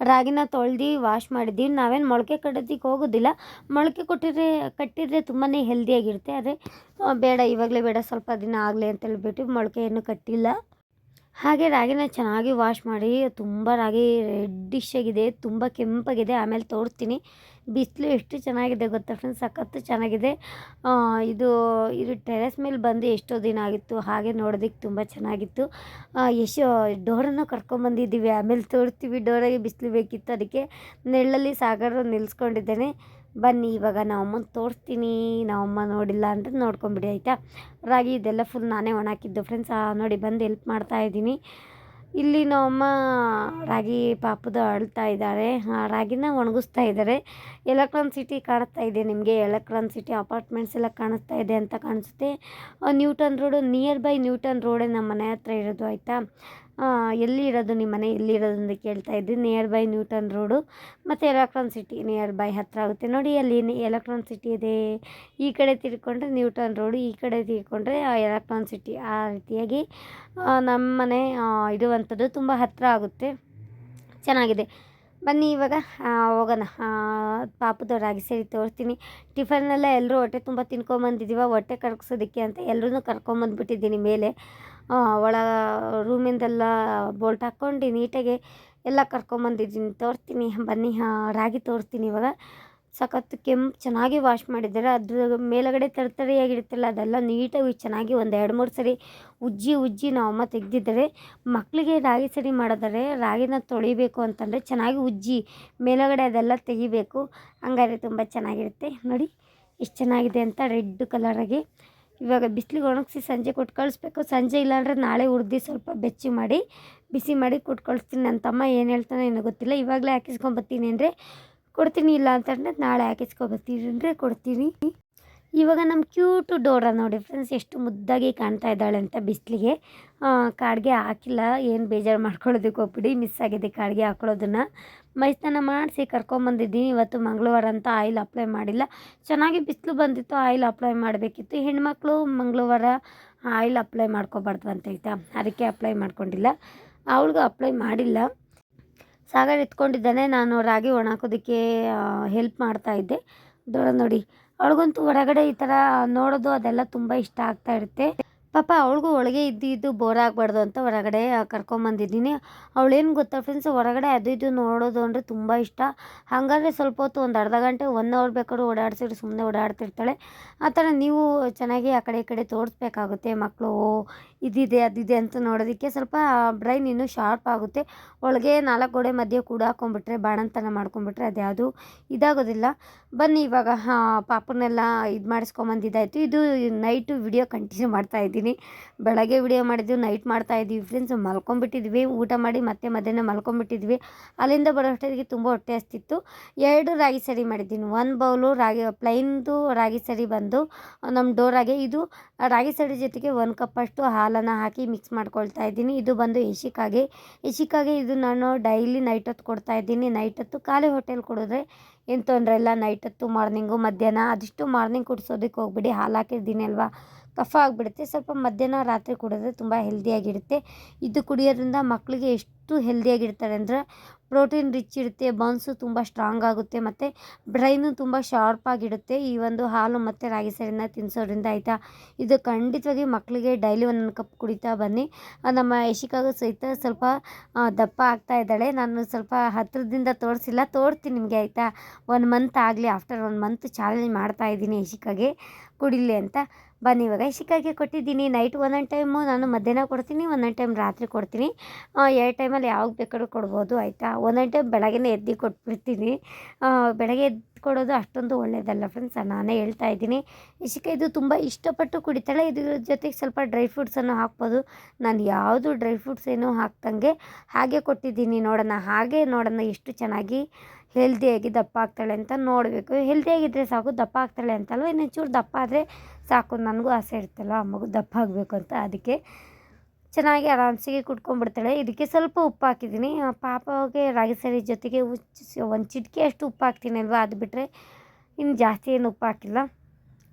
ರಾಗಿನ ತೊಳ್ದು ವಾಶ್ ಮಾಡಿದ್ವಿ. ನಾವೇನು ಮೊಳಕೆ ಕಟ್ಟೋದಕ್ಕೆ ಹೋಗೋದಿಲ್ಲ. ಮೊಳಕೆ ಕೊಟ್ಟಿದ್ರೆ, ಕಟ್ಟಿದರೆ ತುಂಬಾ ಹೆಲ್ದಿಯಾಗಿರುತ್ತೆ ಆದರೆ ಬೇಡ, ಇವಾಗಲೇ ಬೇಡ, ಸ್ವಲ್ಪ ದಿನ ಆಗಲಿ ಅಂತ ಹೇಳ್ಬಿಟ್ಟು ಮೊಳಕೆಯನ್ನು ಕಟ್ಟಿಲ್ಲ. ಹಾಗೆ ರಾಗಿನ ಚೆನ್ನಾಗಿ ವಾಶ್ ಮಾಡಿ, ತುಂಬ ರಾಗಿ ರೆಡ್ಡಿಶ್ ಆಗಿದೆ, ತುಂಬ ಕೆಂಪಾಗಿದೆ, ಆಮೇಲೆ ತೋರಿಸ್ತೀನಿ. ಬಿಸಿಲು ಎಷ್ಟು ಚೆನ್ನಾಗಿದೆ ಗೊತ್ತಾ ಫ್ರೆಂಡ್ಸ್ ಸಖತ್ತು ಚೆನ್ನಾಗಿದೆ. ಇದು ಇದು ಟೆರೆಸ್ ಮೇಲೆ ಬಂದು ಎಷ್ಟೋ ದಿನ ಆಗಿತ್ತು, ಹಾಗೆ ನೋಡೋದಕ್ಕೆ ತುಂಬ ಚೆನ್ನಾಗಿತ್ತು. ಎಷ್ಟು ಡೋರನ್ನು ಕರ್ಕೊಂಬಂದಿದ್ದೀವಿ ಆಮೇಲೆ ತೋರಿಸ್ತೀವಿ ಡೋರಾಗಿ ಬಿಸಿಲು ಬೇಕಿತ್ತು, ಅದಕ್ಕೆ ನೆರಳಲ್ಲಿ ಸಾಗರ ನಿಲ್ಲಿಸ್ಕೊಂಡಿದ್ದೇನೆ ಬನ್ನಿ, ಇವಾಗ ನಮ್ಮಮ್ಮನ ತೋರಿಸ್ತೀನಿ. ನಮ್ಮಮ್ಮ ನೋಡಿಲ್ಲ ಅಂತ ನೋಡ್ಕೊಂಬಿಡಿ, ಆಯಿತಾ? ರಾಗಿ ಇದೆಲ್ಲ ಫುಲ್ ನಾನೇ ಒಣಾಕಿದ್ದು ಫ್ರೆಂಡ್ಸ್ ನೋಡಿ ಬಂದು ಹೆಲ್ಪ್ ಮಾಡ್ತಾ ಇದ್ದೀನಿ. ಇಲ್ಲಿ ನಮ್ಮಮ್ಮ ರಾಗಿ ಪಾಪದ ಅಳ್ತಾ ಇದ್ದಾರೆ. ರಾಗಿನ ಒಣಗಿಸ್ತಾ ಇದ್ದಾರೆ. ಎಲೆಕ್ಟ್ರಾನ್ ಸಿಟಿ ಕಾಣಿಸ್ತಾ ಇದೆ ನಿಮಗೆ. ಎಲೆಕ್ಟ್ರಾನ್ ಸಿಟಿ ಅಪಾರ್ಟ್ಮೆಂಟ್ಸ್ ಎಲ್ಲ ಕಾಣಿಸ್ತಾ ಇದೆ ಅಂತ ಕಾಣಿಸುತ್ತೆ. Newton road near by Newton ರೋಡೇ ನಮ್ಮ ಮನೆ ಹತ್ರ ಇರೋದು, ಆಯಿತಾ? ಎಲ್ಲಿ ಇರೋದು ನಿಮ್ಮ ಮನೆ? ಎಲ್ಲಿ ಇರೋದು ಅಂತ ಕೇಳ್ತಾ ಇದ್ದೆ ನಿಯರ್ ಬೈ ನ್ಯೂಟನ್ ರೋಡು ಮತ್ತು ಎಲೆಕ್ಟ್ರಾನ್ ಸಿಟಿ ನಿಯರ್ ಬೈ ಹತ್ತಿರ ಆಗುತ್ತೆ. ನೋಡಿ, ಅಲ್ಲಿ ಎಲೆಕ್ಟ್ರಾನ್ ಸಿಟಿ ಇದೆ. ಈ ಕಡೆ ತಿರ್ಕೊಂಡ್ರೆ ನ್ಯೂಟನ್ ರೋಡು ಈ ಕಡೆ ತಿರ್ಕೊಂಡ್ರೆ ಎಲೆಕ್ಟ್ರಾನ್ ಸಿಟಿ ಆ ರೀತಿಯಾಗಿ ನಮ್ಮ ಮನೆ ಇರುವಂಥದ್ದು ತುಂಬ ಹತ್ತಿರ ಆಗುತ್ತೆ. ಚೆನ್ನಾಗಿದೆ. ಬನ್ನಿ ಇವಾಗ ಹೋಗೋಣ. ಪಾಪದವರಾಗಿ ಪಾಪದ ರಾಗಿ ಸರಿ ತೋರಿಸ್ತೀನಿ. ಟಿಫನ್ನೆಲ್ಲ ಎಲ್ಲರೂ ಹೊಟ್ಟೆ ತುಂಬ ತಿನ್ಕೊಂಬಂದಿದ್ದೀವ ಹೊಟ್ಟೆ ಕರ್ಕಿಸೋದಕ್ಕೆ ಅಂತ ಎಲ್ಲರೂ ಕರ್ಕೊಂಬಂದ್ಬಿಟ್ಟಿದ್ದೀನಿ ಮೇಲೆ. ಒಳ ರೂಮಿಂದೆಲ್ಲ ಬೋಲ್ಟ್ ಹಾಕ್ಕೊಂಡು ನೀಟಾಗಿ ಎಲ್ಲ ಕರ್ಕೊಂಬಂದಿದ್ದೀನಿ. ತೋರಿಸ್ತೀನಿ ಬನ್ನಿ ರಾಗಿ ತೋರಿಸ್ತೀನಿ ಇವಾಗ. ಸಖತ್ತು ಕೆಂಪು ಚೆನ್ನಾಗಿ ವಾಶ್ ಮಾಡಿದ್ದಾರೆ. ಅದ್ರ ಮೇಲುಗಡೆ ತರ್ತರಿಯಾಗಿರುತ್ತಲ್ಲ, ಅದೆಲ್ಲ ನೀಟಾಗಿ ಚೆನ್ನಾಗಿ ಒಂದು ಎರಡು, ಮೂರು ಸರಿ ಉಜ್ಜಿ ಉಜ್ಜಿ ನಮ್ಮಮ್ಮ ತೆಗೆದಿದ್ದಾರೆ. ಮಕ್ಕಳಿಗೆ ರಾಗಿ ಸರಿ ಮಾಡಿದರೆ ರಾಗಿನ ತೊಳಿಬೇಕು ಅಂತಂದರೆ ಚೆನ್ನಾಗಿ ಉಜ್ಜಿ, ಮೇಲುಗಡೆ ಅದೆಲ್ಲ ತೆಗಿಬೇಕು. ಹಂಗಾದ್ರೆ ತುಂಬ ಚೆನ್ನಾಗಿರುತ್ತೆ. ನೋಡಿ, ಎಷ್ಟು ಚೆನ್ನಾಗಿದೆ ಅಂತ ರೆಡ್ ಕಲರಾಗಿ. ಇವಾಗ ಬಿಸಿಲಿಗೆ ಒಣಗಿಸಿ ಸಂಜೆ ಕೊಟ್ಟು ಕಳಿಸ್ಬೇಕು. ಸಂಜೆ ಇಲ್ಲಾಂದರೆ ನಾಳೆ ಉರ್ದಿ ಸ್ವಲ್ಪ ಬೆಚ್ಚಿ ಮಾಡಿ, ಬಿಸಿ ಮಾಡಿ ಕೊಟ್ಟು ನನ್ನ ತಮ್ಮ ಏನು ಹೇಳ್ತಾನೆ ಏನೋ ಗೊತ್ತಿಲ್ಲ. ಇವಾಗಲೇ ಹಾಕಿಸ್ಕೊಂಬರ್ತೀನಿ ಅಂದರೆ ಕೊಡ್ತೀನಿ ಇಲ್ಲ ಅಂತಂದ್ರೆ ನಾಳೆ ಹಾಕಿಸ್ಕೊಬರ್ತೀನಿ ಅಂದರೆ ಕೊಡ್ತೀನಿ. ಇವಾಗ ನಮ್ಮ ಕ್ಯೂಟು ಡೋರ ನೋಡಿ ಫ್ರೆಂಡ್ಸ್ ಎಷ್ಟು ಮುದ್ದಾಗಿ ಕಾಣ್ತಾ ಇದ್ದಾಳೆ ಅಂತ ಬಿಸಿಲಿಗೆ. ಕಾಡಿಗೆ ಹಾಕಿಲ್ಲ, ಏನು ಬೇಜಾರು ಮಾಡ್ಕೊಳ್ಳೋದಕ್ಕೆ ಹೋಗ್ಬಿಡಿ ಮಿಸ್ ಆಗಿದೆ ಕಾಡಿಗೆ ಹಾಕೊಳ್ಳೋದನ್ನು. ಮೈಸ್ನಾನ ಮಾಡಿಸಿ ಕರ್ಕೊಂಬಂದಿದ್ದೀನಿ, ಇವತ್ತು ಮಂಗಳವಾರ ಅಂತ ಆಯಿಲ್ ಅಪ್ಲೈ ಮಾಡಿಲ್ಲ. ಚೆನ್ನಾಗಿ ಬಿಸಿಲು ಬಂದಿತ್ತು ಆಯಿಲ್ ಅಪ್ಲೈ ಮಾಡಬೇಕಿತ್ತು. ಹೆಣ್ಮಕ್ಳು ಮಂಗಳವಾರ ಆಯಿಲ್ ಅಪ್ಲೈ ಮಾಡ್ಕೋಬಾರ್ದು ಅಂತ ಆಯ್ತಾ ಅದಕ್ಕೆ ಅಪ್ಲೈ ಮಾಡ್ಕೊಂಡಿಲ್ಲ. ಅವಳಿಗೂ ಅಪ್ಲೈ ಮಾಡಿಲ್ಲ. ಸಾಗರ್ ಎತ್ಕೊಂಡಿದ್ದಾನೆ, ನಾನು ರಾಗಿ ಒಣಾಕೋದಕ್ಕೆ ಹೆಲ್ಪ್ ಮಾಡ್ತಾ ಇದ್ದೆ. ದೊಡ್ಡ ನೋಡಿ ಅವಳಿಗಂತೂ ಹೊರಗಡೆ ಈ ಥರ ನೋಡೋದು ಅದೆಲ್ಲ ತುಂಬ ಇಷ್ಟ ಆಗ್ತಾ ಇರುತ್ತೆ. ಪಾಪ ಅವಳಿಗೂ ಒಳಗೆ ಇದ್ದು ಇದ್ದು ಬೋರ್ ಆಗಬಾರ್ದು ಅಂತ ಹೊರಗಡೆ ಕರ್ಕೊಂಬಂದಿದ್ದೀನಿ. ಅವಳೇನು ಗೊತ್ತಾ ಫ್ರೆಂಡ್ಸ್ ಹೊರಗಡೆ ಅದು ಇದು ನೋಡೋದು ಅಂದರೆ ತುಂಬ ಇಷ್ಟ. ಹಾಗಾದ್ರೆ ಸ್ವಲ್ಪ ಹೊತ್ತು ಒಂದು ಅರ್ಧ ಗಂಟೆ ಒನ್ ಅವರ್ ಬೇಕಾದ್ರೂ ಓಡಾಡ್ಸಿದ್ರೆ ಸುಮ್ಮನೆ ಓಡಾಡ್ತಿರ್ತಾಳೆ. ಆ ಥರ ನೀವು ಚೆನ್ನಾಗಿ ಆ ಕಡೆ ಈ ಕಡೆ ತೋರಿಸ್ಬೇಕಾಗುತ್ತೆ ಮಕ್ಕಳು. ಇದಿದೆ, ಅದಿದೆ ಅಂತ ನೋಡೋದಕ್ಕೆ ಸ್ವಲ್ಪ ಬ್ರೈನ್ ಇನ್ನೂ ಶಾರ್ಪ್ ಆಗುತ್ತೆ. ಒಳಗೆ ನಾಲ್ಕು ಗೋಡೆ ಮಧ್ಯೆ ಕೂಡ ಹಾಕೊಂಡ್ಬಿಟ್ರೆ, ಬಾಣಂತನ ಮಾಡ್ಕೊಂಡ್ಬಿಟ್ರೆ ಅದ್ಯಾವುದು ಇದಾಗೋದಿಲ್ಲ. ಬನ್ನಿ ಇವಾಗ ಪಾಪನೆಲ್ಲ ಇದು ಮಾಡಿಸ್ಕೊಂಬಂದಿದ್ದಾಯಿತು. ಇದು ನೈಟು ವಿಡಿಯೋ ಕಂಟಿನ್ಯೂ ಮಾಡ್ತಾ ಇದ್ದೀನಿ. ಬೆಳಗ್ಗೆ ವಿಡಿಯೋ ಮಾಡಿದ್ವಿ ನೈಟ್ ಮಾಡ್ತಾ ಇದ್ದೀವಿ ಫ್ರೆಂಡ್ಸ್. ಮಲ್ಕೊಂಬಿಟ್ಟಿದ್ವಿ, ಊಟ ಮಾಡಿ ಮತ್ತೆ ಮಧ್ಯಾಹ್ನ ಮಲ್ಕೊಂಬಿಟ್ಟಿದ್ವಿ. ಅಲ್ಲಿಂದ ಬರೋಷ್ಟೊತ್ತಿಗೆ ತುಂಬ ಹೊಟ್ಟೆ ಹಸ್ತಿತ್ತು. ಎರಡು ರಾಗಿ ಸರಿ ಮಾಡಿದ್ದೀನಿ. ಒಂದು ಬೌಲು ರಾಗಿ, ಪ್ಲೈನ್ದು ರಾಗಿ ಸರಿ ಬಂದು, ನಮ್ಮ ಡೋರಾಗೆ ಇದು ರಾಗಿ ಸರಿ ಜೊತೆಗೆ ಒಂದು ಕಪ್ಪಷ್ಟು ಹಾಲನ್ನು ಹಾಕಿ ಮಿಕ್ಸ್ ಮಾಡ್ಕೊಳ್ತಾ ಇದ್ದೀನಿ. ಇದು ಬಂದು ಎಶಿಕಾಗೆ ಎಶಿಕಾಗೆ ಇದು ನಾನು ಡೈಲಿ ನೈಟ್ ಹೊತ್ತು ಕೊಡ್ತಾ ಇದ್ದೀನಿ. ನೈಟ್ ಹೊತ್ತು ಖಾಲಿ ಹೋಟೆಲ್ ಕೊಡಿದ್ರೆ ಏನು ತೊಂದರೆ ಇಲ್ಲ. ನೈಟ್ ಹೊತ್ತು ಮಾರ್ನಿಂಗು ಮಧ್ಯಾಹ್ನ ಅದಿಷ್ಟು ಮಾರ್ನಿಂಗ್ ಕುಡಿಸೋದಕ್ಕೆ ಹೋಗ್ಬಿಡಿ. ಹಾಲು ಹಾಕಿದ್ದೀನಿ ಅಲ್ವಾ? ಕಫ ಆಗಿಬಿಡುತ್ತೆ. ಸ್ವಲ್ಪ ಮಧ್ಯಾಹ್ನ ರಾತ್ರಿ ಕುಡಿದ್ರೆ ತುಂಬ ಹೆಲ್ದಿಯಾಗಿರುತ್ತೆ ಇದು ಕುಡಿಯೋದ್ರಿಂದ ಮಕ್ಕಳಿಗೆ ಎಷ್ಟು ಹೆಲ್ದಿಯಾಗಿರ್ತಾರೆ ಅಂದರೆ ಪ್ರೋಟೀನ್ ರಿಚ್ ಇರುತ್ತೆ, ಬೌನ್ಸು ತುಂಬ ಸ್ಟ್ರಾಂಗ್ ಆಗುತ್ತೆ, ಮತ್ತು ಬ್ರೈನು ತುಂಬ ಶಾರ್ಪಾಗಿಡುತ್ತೆ ಈ ಒಂದು ಹಾಲು ಮತ್ತು ರಾಗಿ ಸರಿನ ತಿನ್ನಿಸೋದ್ರಿಂದ ಆಯಿತಾ? ಇದು ಖಂಡಿತವಾಗಿ ಮಕ್ಕಳಿಗೆ ಡೈಲಿ ಒಂದೊಂದು ಕಪ್ ಕುಡಿತಾ ಬನ್ನಿ. ನಮ್ಮ ಯಶಿಕಾಗೂ ಸಹಿತ ಸ್ವಲ್ಪ ದಪ್ಪ ಆಗ್ತಾ ಇದ್ದಾಳೆ. ನಾನು ಸ್ವಲ್ಪ ಹತ್ತಿರದಿಂದ ತೋರಿಸಿಲ್ಲ. ತೋರಿಸ್ತೀನಿ ನಿಮಗೆ ಆಯಿತಾ? ಒನ್ ಮಂತ್ ಆಗಲಿ ಆಫ್ಟರ್ ಒನ್ ಮಂತ್ ಚಾಲೆಂಜ್ ಮಾಡ್ತಾ ಇದ್ದೀನಿ ಯಶಿಕಾಗೆ. ಕುಡಿಲಿ ಅಂತ. ಬನ್ನಿ, ಇವಾಗ ಇಶಿಕಾಗೆ ಕೊಟ್ಟಿದ್ದೀನಿ. ನೈಟ್ ಒಂದೊಂದು ಟೈಮು ನಾನು ಮಧ್ಯಾಹ್ನ ಕೊಡ್ತೀನಿ, ಒಂದೊಂದು ಟೈಮ್ ರಾತ್ರಿ ಕೊಡ್ತೀನಿ. ಎರಡು ಟೈಮಲ್ಲಿ ಯಾವಾಗ ಬೇಕಾದ್ರೂ ಕೊಡ್ಬೋದು, ಆಯಿತಾ? ಒಂದೊಂದು ಟೈಮ್ ಬೆಳಗ್ಗೆ ಎದ್ದು ಕೊಟ್ಬಿಡ್ತೀನಿ. ಬೆಳಗ್ಗೆ ಎದ್ದು ಕೊಡೋದು ಅಷ್ಟೊಂದು ಒಳ್ಳೆಯದಲ್ಲ ಫ್ರೆಂಡ್ಸ್ ನಾನೇ ಹೇಳ್ತಾ ಇದ್ದೀನಿ. ಇಶಿಕ, ಇದು ತುಂಬ ಇಷ್ಟಪಟ್ಟು ಕುಡಿತಾಳೆ. ಇದ್ರ ಜೊತೆಗೆ ಸ್ವಲ್ಪ ಡ್ರೈ ಫ್ರೂಟ್ಸನ್ನು ಹಾಕ್ಬೋದು. ನಾನು ಯಾವುದು ಡ್ರೈ ಫ್ರೂಟ್ಸ್ ಏನೂ ಹಾಕ್ದಂಗೆ ಹಾಗೆ ಕೊಟ್ಟಿದ್ದೀನಿ ನೋಡೋಣ. ಹಾಗೆ ನೋಡೋಣ ಎಷ್ಟು ಚೆನ್ನಾಗಿ. ಹೆಲ್ದಿಯಾಗಿ ದಪ್ಪ ಆಗ್ತಾಳೆ ಅಂತ ನೋಡಬೇಕು. ಹೆಲ್ದಿಯಾಗಿದ್ದರೆ ಸಾಕು, ದಪ್ಪ ಆಗ್ತಾಳೆ ಅಂತಲ್ವ ಇನ್ನು ಚೂರು ದಪ್ಪ ಆದರೆ ಸಾಕು ನನಗೂ ಆಸೆ ಇರ್ತಲ್ಲ ಮಗು ದಪ್ಪ ಆಗಬೇಕು ಅಂತ ಅದಕ್ಕೆ. ಚೆನ್ನಾಗಿ ಆರಾಮ್ಸಿಗೆ ಕುಟ್ಕೊಂಡ್ಬಿಡ್ತಾಳೆ ಇದಕ್ಕೆ ಸ್ವಲ್ಪ ಉಪ್ಪು ಹಾಕಿದ್ದೀನಿ. ಪಾಪಗೆ ರಾಗಿ ಸರಿ ಜೊತೆಗೆ ಒಂದು ಚಿಟಿಕೆ ಅಷ್ಟು ಉಪ್ಪು ಹಾಕ್ತೀನಿ ಅಲ್ವಾ ಅದು ಬಿಟ್ಟರೆ ಇನ್ನು ಜಾಸ್ತಿ ಏನು ಉಪ್ಪು ಹಾಕಿಲ್ಲ.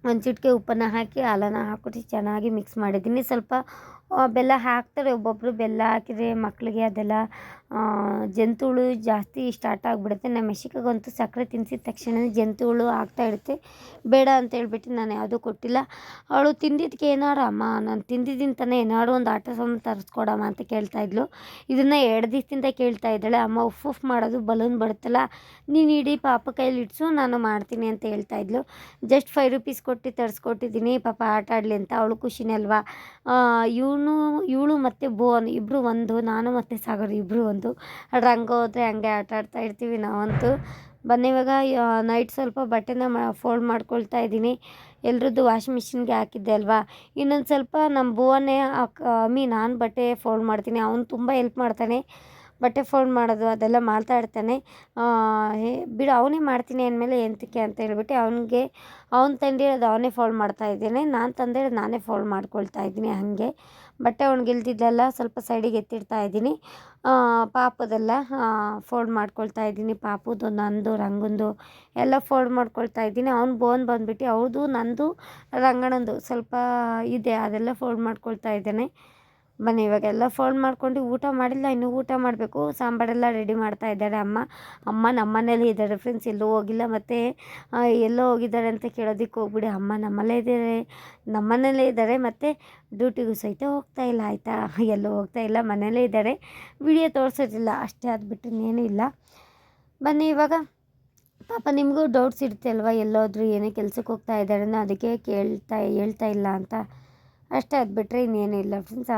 ಒಂದು ಚಿಟಿಕೆ ಉಪ್ಪನ್ನು ಹಾಕಿ, ಹಾಲನ್ನು ಹಾಕ್ಬಿಟ್ಟು ಚೆನ್ನಾಗಿ ಮಿಕ್ಸ್ ಮಾಡಿದ್ದೀನಿ. ಸ್ವಲ್ಪ ಬೆಲ್ಲ ಹಾಕ್ತಾರೆ. ಒಬ್ಬೊಬ್ಬರು ಬೆಲ್ಲ ಹಾಕಿದ್ರೆ ಮಕ್ಕಳಿಗೆ ಅದೆಲ್ಲ ಜಂತುಳು ಜಾಸ್ತಿ ಸ್ಟಾರ್ಟ್ ಆಗಿಬಿಡುತ್ತೆ. ನಮ್ಮ ಮೆಷಿಕಾಗಂತೂ ಸಕ್ಕರೆ ತಿನ್ನಿಸಿದ ತಕ್ಷಣ ಜಂತುಹುಳು ಆಗ್ತಾ ಇರುತ್ತೆ. ಬೇಡ ಅಂತ ಹೇಳ್ಬಿಟ್ಟು ನಾನು ಯಾವುದೂ ಕೊಟ್ಟಿಲ್ಲ. ಅವಳು ತಿಂದಿದ್ದಕ್ಕೆ ಏನಾರು ಅಮ್ಮ, ನಾನು ತಿಂದಿದ್ದೀನಿ ತಾನೇ, ಏನಾರು ಒಂದು ಆಟ ಸಾಮಾನು ತರಿಸ್ಕೊಡಮ್ಮ ಅಂತ ಕೇಳ್ತಾ ಇದ್ಲು. ಇದನ್ನು ಎರಡು ದಿವಸದಿಂದ ಕೇಳ್ತಾ ಇದ್ದಾಳೆ. ಅಮ್ಮ ಉಫ್ ಉಫ್ ಮಾಡೋದು ಬಲೂನ್ ಬರುತ್ತಲ್ಲ, ನೀನು ಇಡೀ ಪಾಪ ಕೈಯಲ್ಲಿ ಇಟ್ಸು ನಾನು ಮಾಡ್ತೀನಿ ಅಂತ ಹೇಳ್ತಾ ಇದ್ಲು. ಜಸ್ಟ್ ಫೈವ್ ರುಪೀಸ್ ಕೊಟ್ಟು ತರಿಸ್ಕೊಟ್ಟಿದ್ದೀನಿ. ಪಾಪ ಆಟ ಆಡಲಿ ಅಂತ ಅವಳು ಖುಷಿನೇ ಅಲ್ವಾ? ಇವನು, ಇವಳು ಮತ್ತು ಭುವನ್ ಇಬ್ಬರು ಒಂದು, ನಾನು ಮತ್ತು ಸಾಗರ್ ಇಬ್ಬರು ಒಂದು. ರಂಗ ಹೋದ್ರೆ ಹಂಗೆ ಆಟ ಆಡ್ತಾ ಇರ್ತೀವಿ ನಾವಂತೂ. ಬನ್ನಿ ಇವಾಗ ನೈಟ್ ಸ್ವಲ್ಪ ಬಟ್ಟೆನ ಮಾ ಫೋಲ್ಡ್ ಮಾಡ್ಕೊಳ್ತಾ ಇದ್ದೀನಿ. ಎಲ್ರದ್ದು ವಾಷಿಂಗ್ ಮಿಷಿನ್ಗೆ ಹಾಕಿದ್ದೆ ಅಲ್ವಾ? ಇನ್ನೊಂದು ಸ್ವಲ್ಪ ನಮ್ಮ ಭುವನೇ ಮೀ ನಾನು ಬಟ್ಟೆ ಫೋಲ್ಡ್ ಮಾಡ್ತೀನಿ. ಅವನು ತುಂಬ ಹೆಲ್ಪ್ ಮಾಡ್ತಾನೆ. ಬಟ್ಟೆ ಫೋಲ್ಡ್ ಮಾಡೋದು, ಅದೆಲ್ಲ ಮಾಡ್ತಾ ಇರ್ತಾನೆ ಬಿಡು, ಅವನೇ ಮಾಡ್ತೀನಿ ಅಂದಮೇಲೆ ಎಂತಕ್ಕೆ ಅಂತ ಹೇಳ್ಬಿಟ್ಟು ಅವನಿಗೆ, ಅವ್ನು ತಂದಿರೋದು ಅವನೇ ಫೋಲ್ಡ್ ಮಾಡ್ತಾ ಇದ್ದೇನೆ. ನಾನು ತಂದಿರೋದು ನಾನೇ ಫೋಲ್ಡ್ ಮಾಡ್ಕೊಳ್ತಾ ಇದ್ದೀನಿ ಹಾಗೆ. ಬಟ್ಟೆ ಒಣಗಿಲ್ದಿದ್ದೆಲ್ಲ ಸ್ವಲ್ಪ ಸೈಡಿಗೆ ಎತ್ತಿಡ್ತಾ ಇದ್ದೀನಿ. ಪಾಪದೆಲ್ಲ ಫೋಲ್ಡ್ ಮಾಡ್ಕೊಳ್ತಾ ಇದ್ದೀನಿ. ಪಾಪುದು, ನಂದು, ರಂಗಂದು ಎಲ್ಲ ಫೋಲ್ಡ್ ಮಾಡ್ಕೊಳ್ತಾ ಇದ್ದೀನಿ. ಅವ್ನು ಬೋನ್ ಬಂದ್ಬಿಟ್ಟು ಅವ್ರದ್ದು ನಂದು, ರಂಗಣ್ಣಂದು ಸ್ವಲ್ಪ ಇದೆ, ಅದೆಲ್ಲ ಫೋಲ್ಡ್ ಮಾಡ್ಕೊಳ್ತಾ ಇದ್ದೇನೆ. ಬನ್ನಿ ಇವಾಗೆಲ್ಲ ಫೋನ್ ಮಾಡ್ಕೊಂಡು ಊಟ ಮಾಡಿಲ್ಲ, ಇನ್ನೂ ಊಟ ಮಾಡಬೇಕು. ಸಾಂಬಾರೆಲ್ಲ ರೆಡಿ ಮಾಡ್ತಾ ಇದ್ದಾರೆ ಅಮ್ಮ. ಅಮ್ಮ ನಮ್ಮನೇಲಿ ಇದ್ದಾರೆ ಫ್ರೆಂಡ್ಸ್ ಎಲ್ಲೂ ಹೋಗಿಲ್ಲ ಮತ್ತು ಎಲ್ಲೋ ಹೋಗಿದ್ದಾರೆ ಅಂತ ಕೇಳೋದಕ್ಕೆ ಹೋಗ್ಬಿಡಿ. ಅಮ್ಮ ನಮ್ಮಲ್ಲೇ ಇದ್ದಾರೆ, ನಮ್ಮನೇಲೇ ಇದ್ದಾರೆ ಮತ್ತು ಡ್ಯೂಟಿಗೂ ಸಹಿತ ಹೋಗ್ತಾ ಇಲ್ಲ, ಆಯಿತಾ? ಎಲ್ಲೂ ಹೋಗ್ತಾ ಇಲ್ಲ, ಮನೇಲೇ ಇದ್ದಾರೆ. ವಿಡಿಯೋ ತೋರಿಸೋದಿಲ್ಲ, ಅಷ್ಟೇ ಆದ್ಬಿಟ್ಟು ಇನ್ನೇನು ಇಲ್ಲ. ಬನ್ನಿ ಇವಾಗ. ಪಾಪ ನಿಮಗೂ ಡೌಟ್ಸ್ ಇರುತ್ತೆ ಅಲ್ವಾ? ಎಲ್ಲೋದ್ರು ಏನೇ ಕೆಲಸಕ್ಕೆ ಹೋಗ್ತಾ ಇದ್ದಾರೆ ಅದಕ್ಕೆ ಕೇಳ್ತಾ, ಹೇಳ್ತಾ ಇಲ್ಲ ಅಂತ. ಅಷ್ಟೇ, ಅದು ಬಿಟ್ಟರೆ ಇನ್ನೇನಿಲ್ಲ ಫ್ರೆಂಡ್ಸ್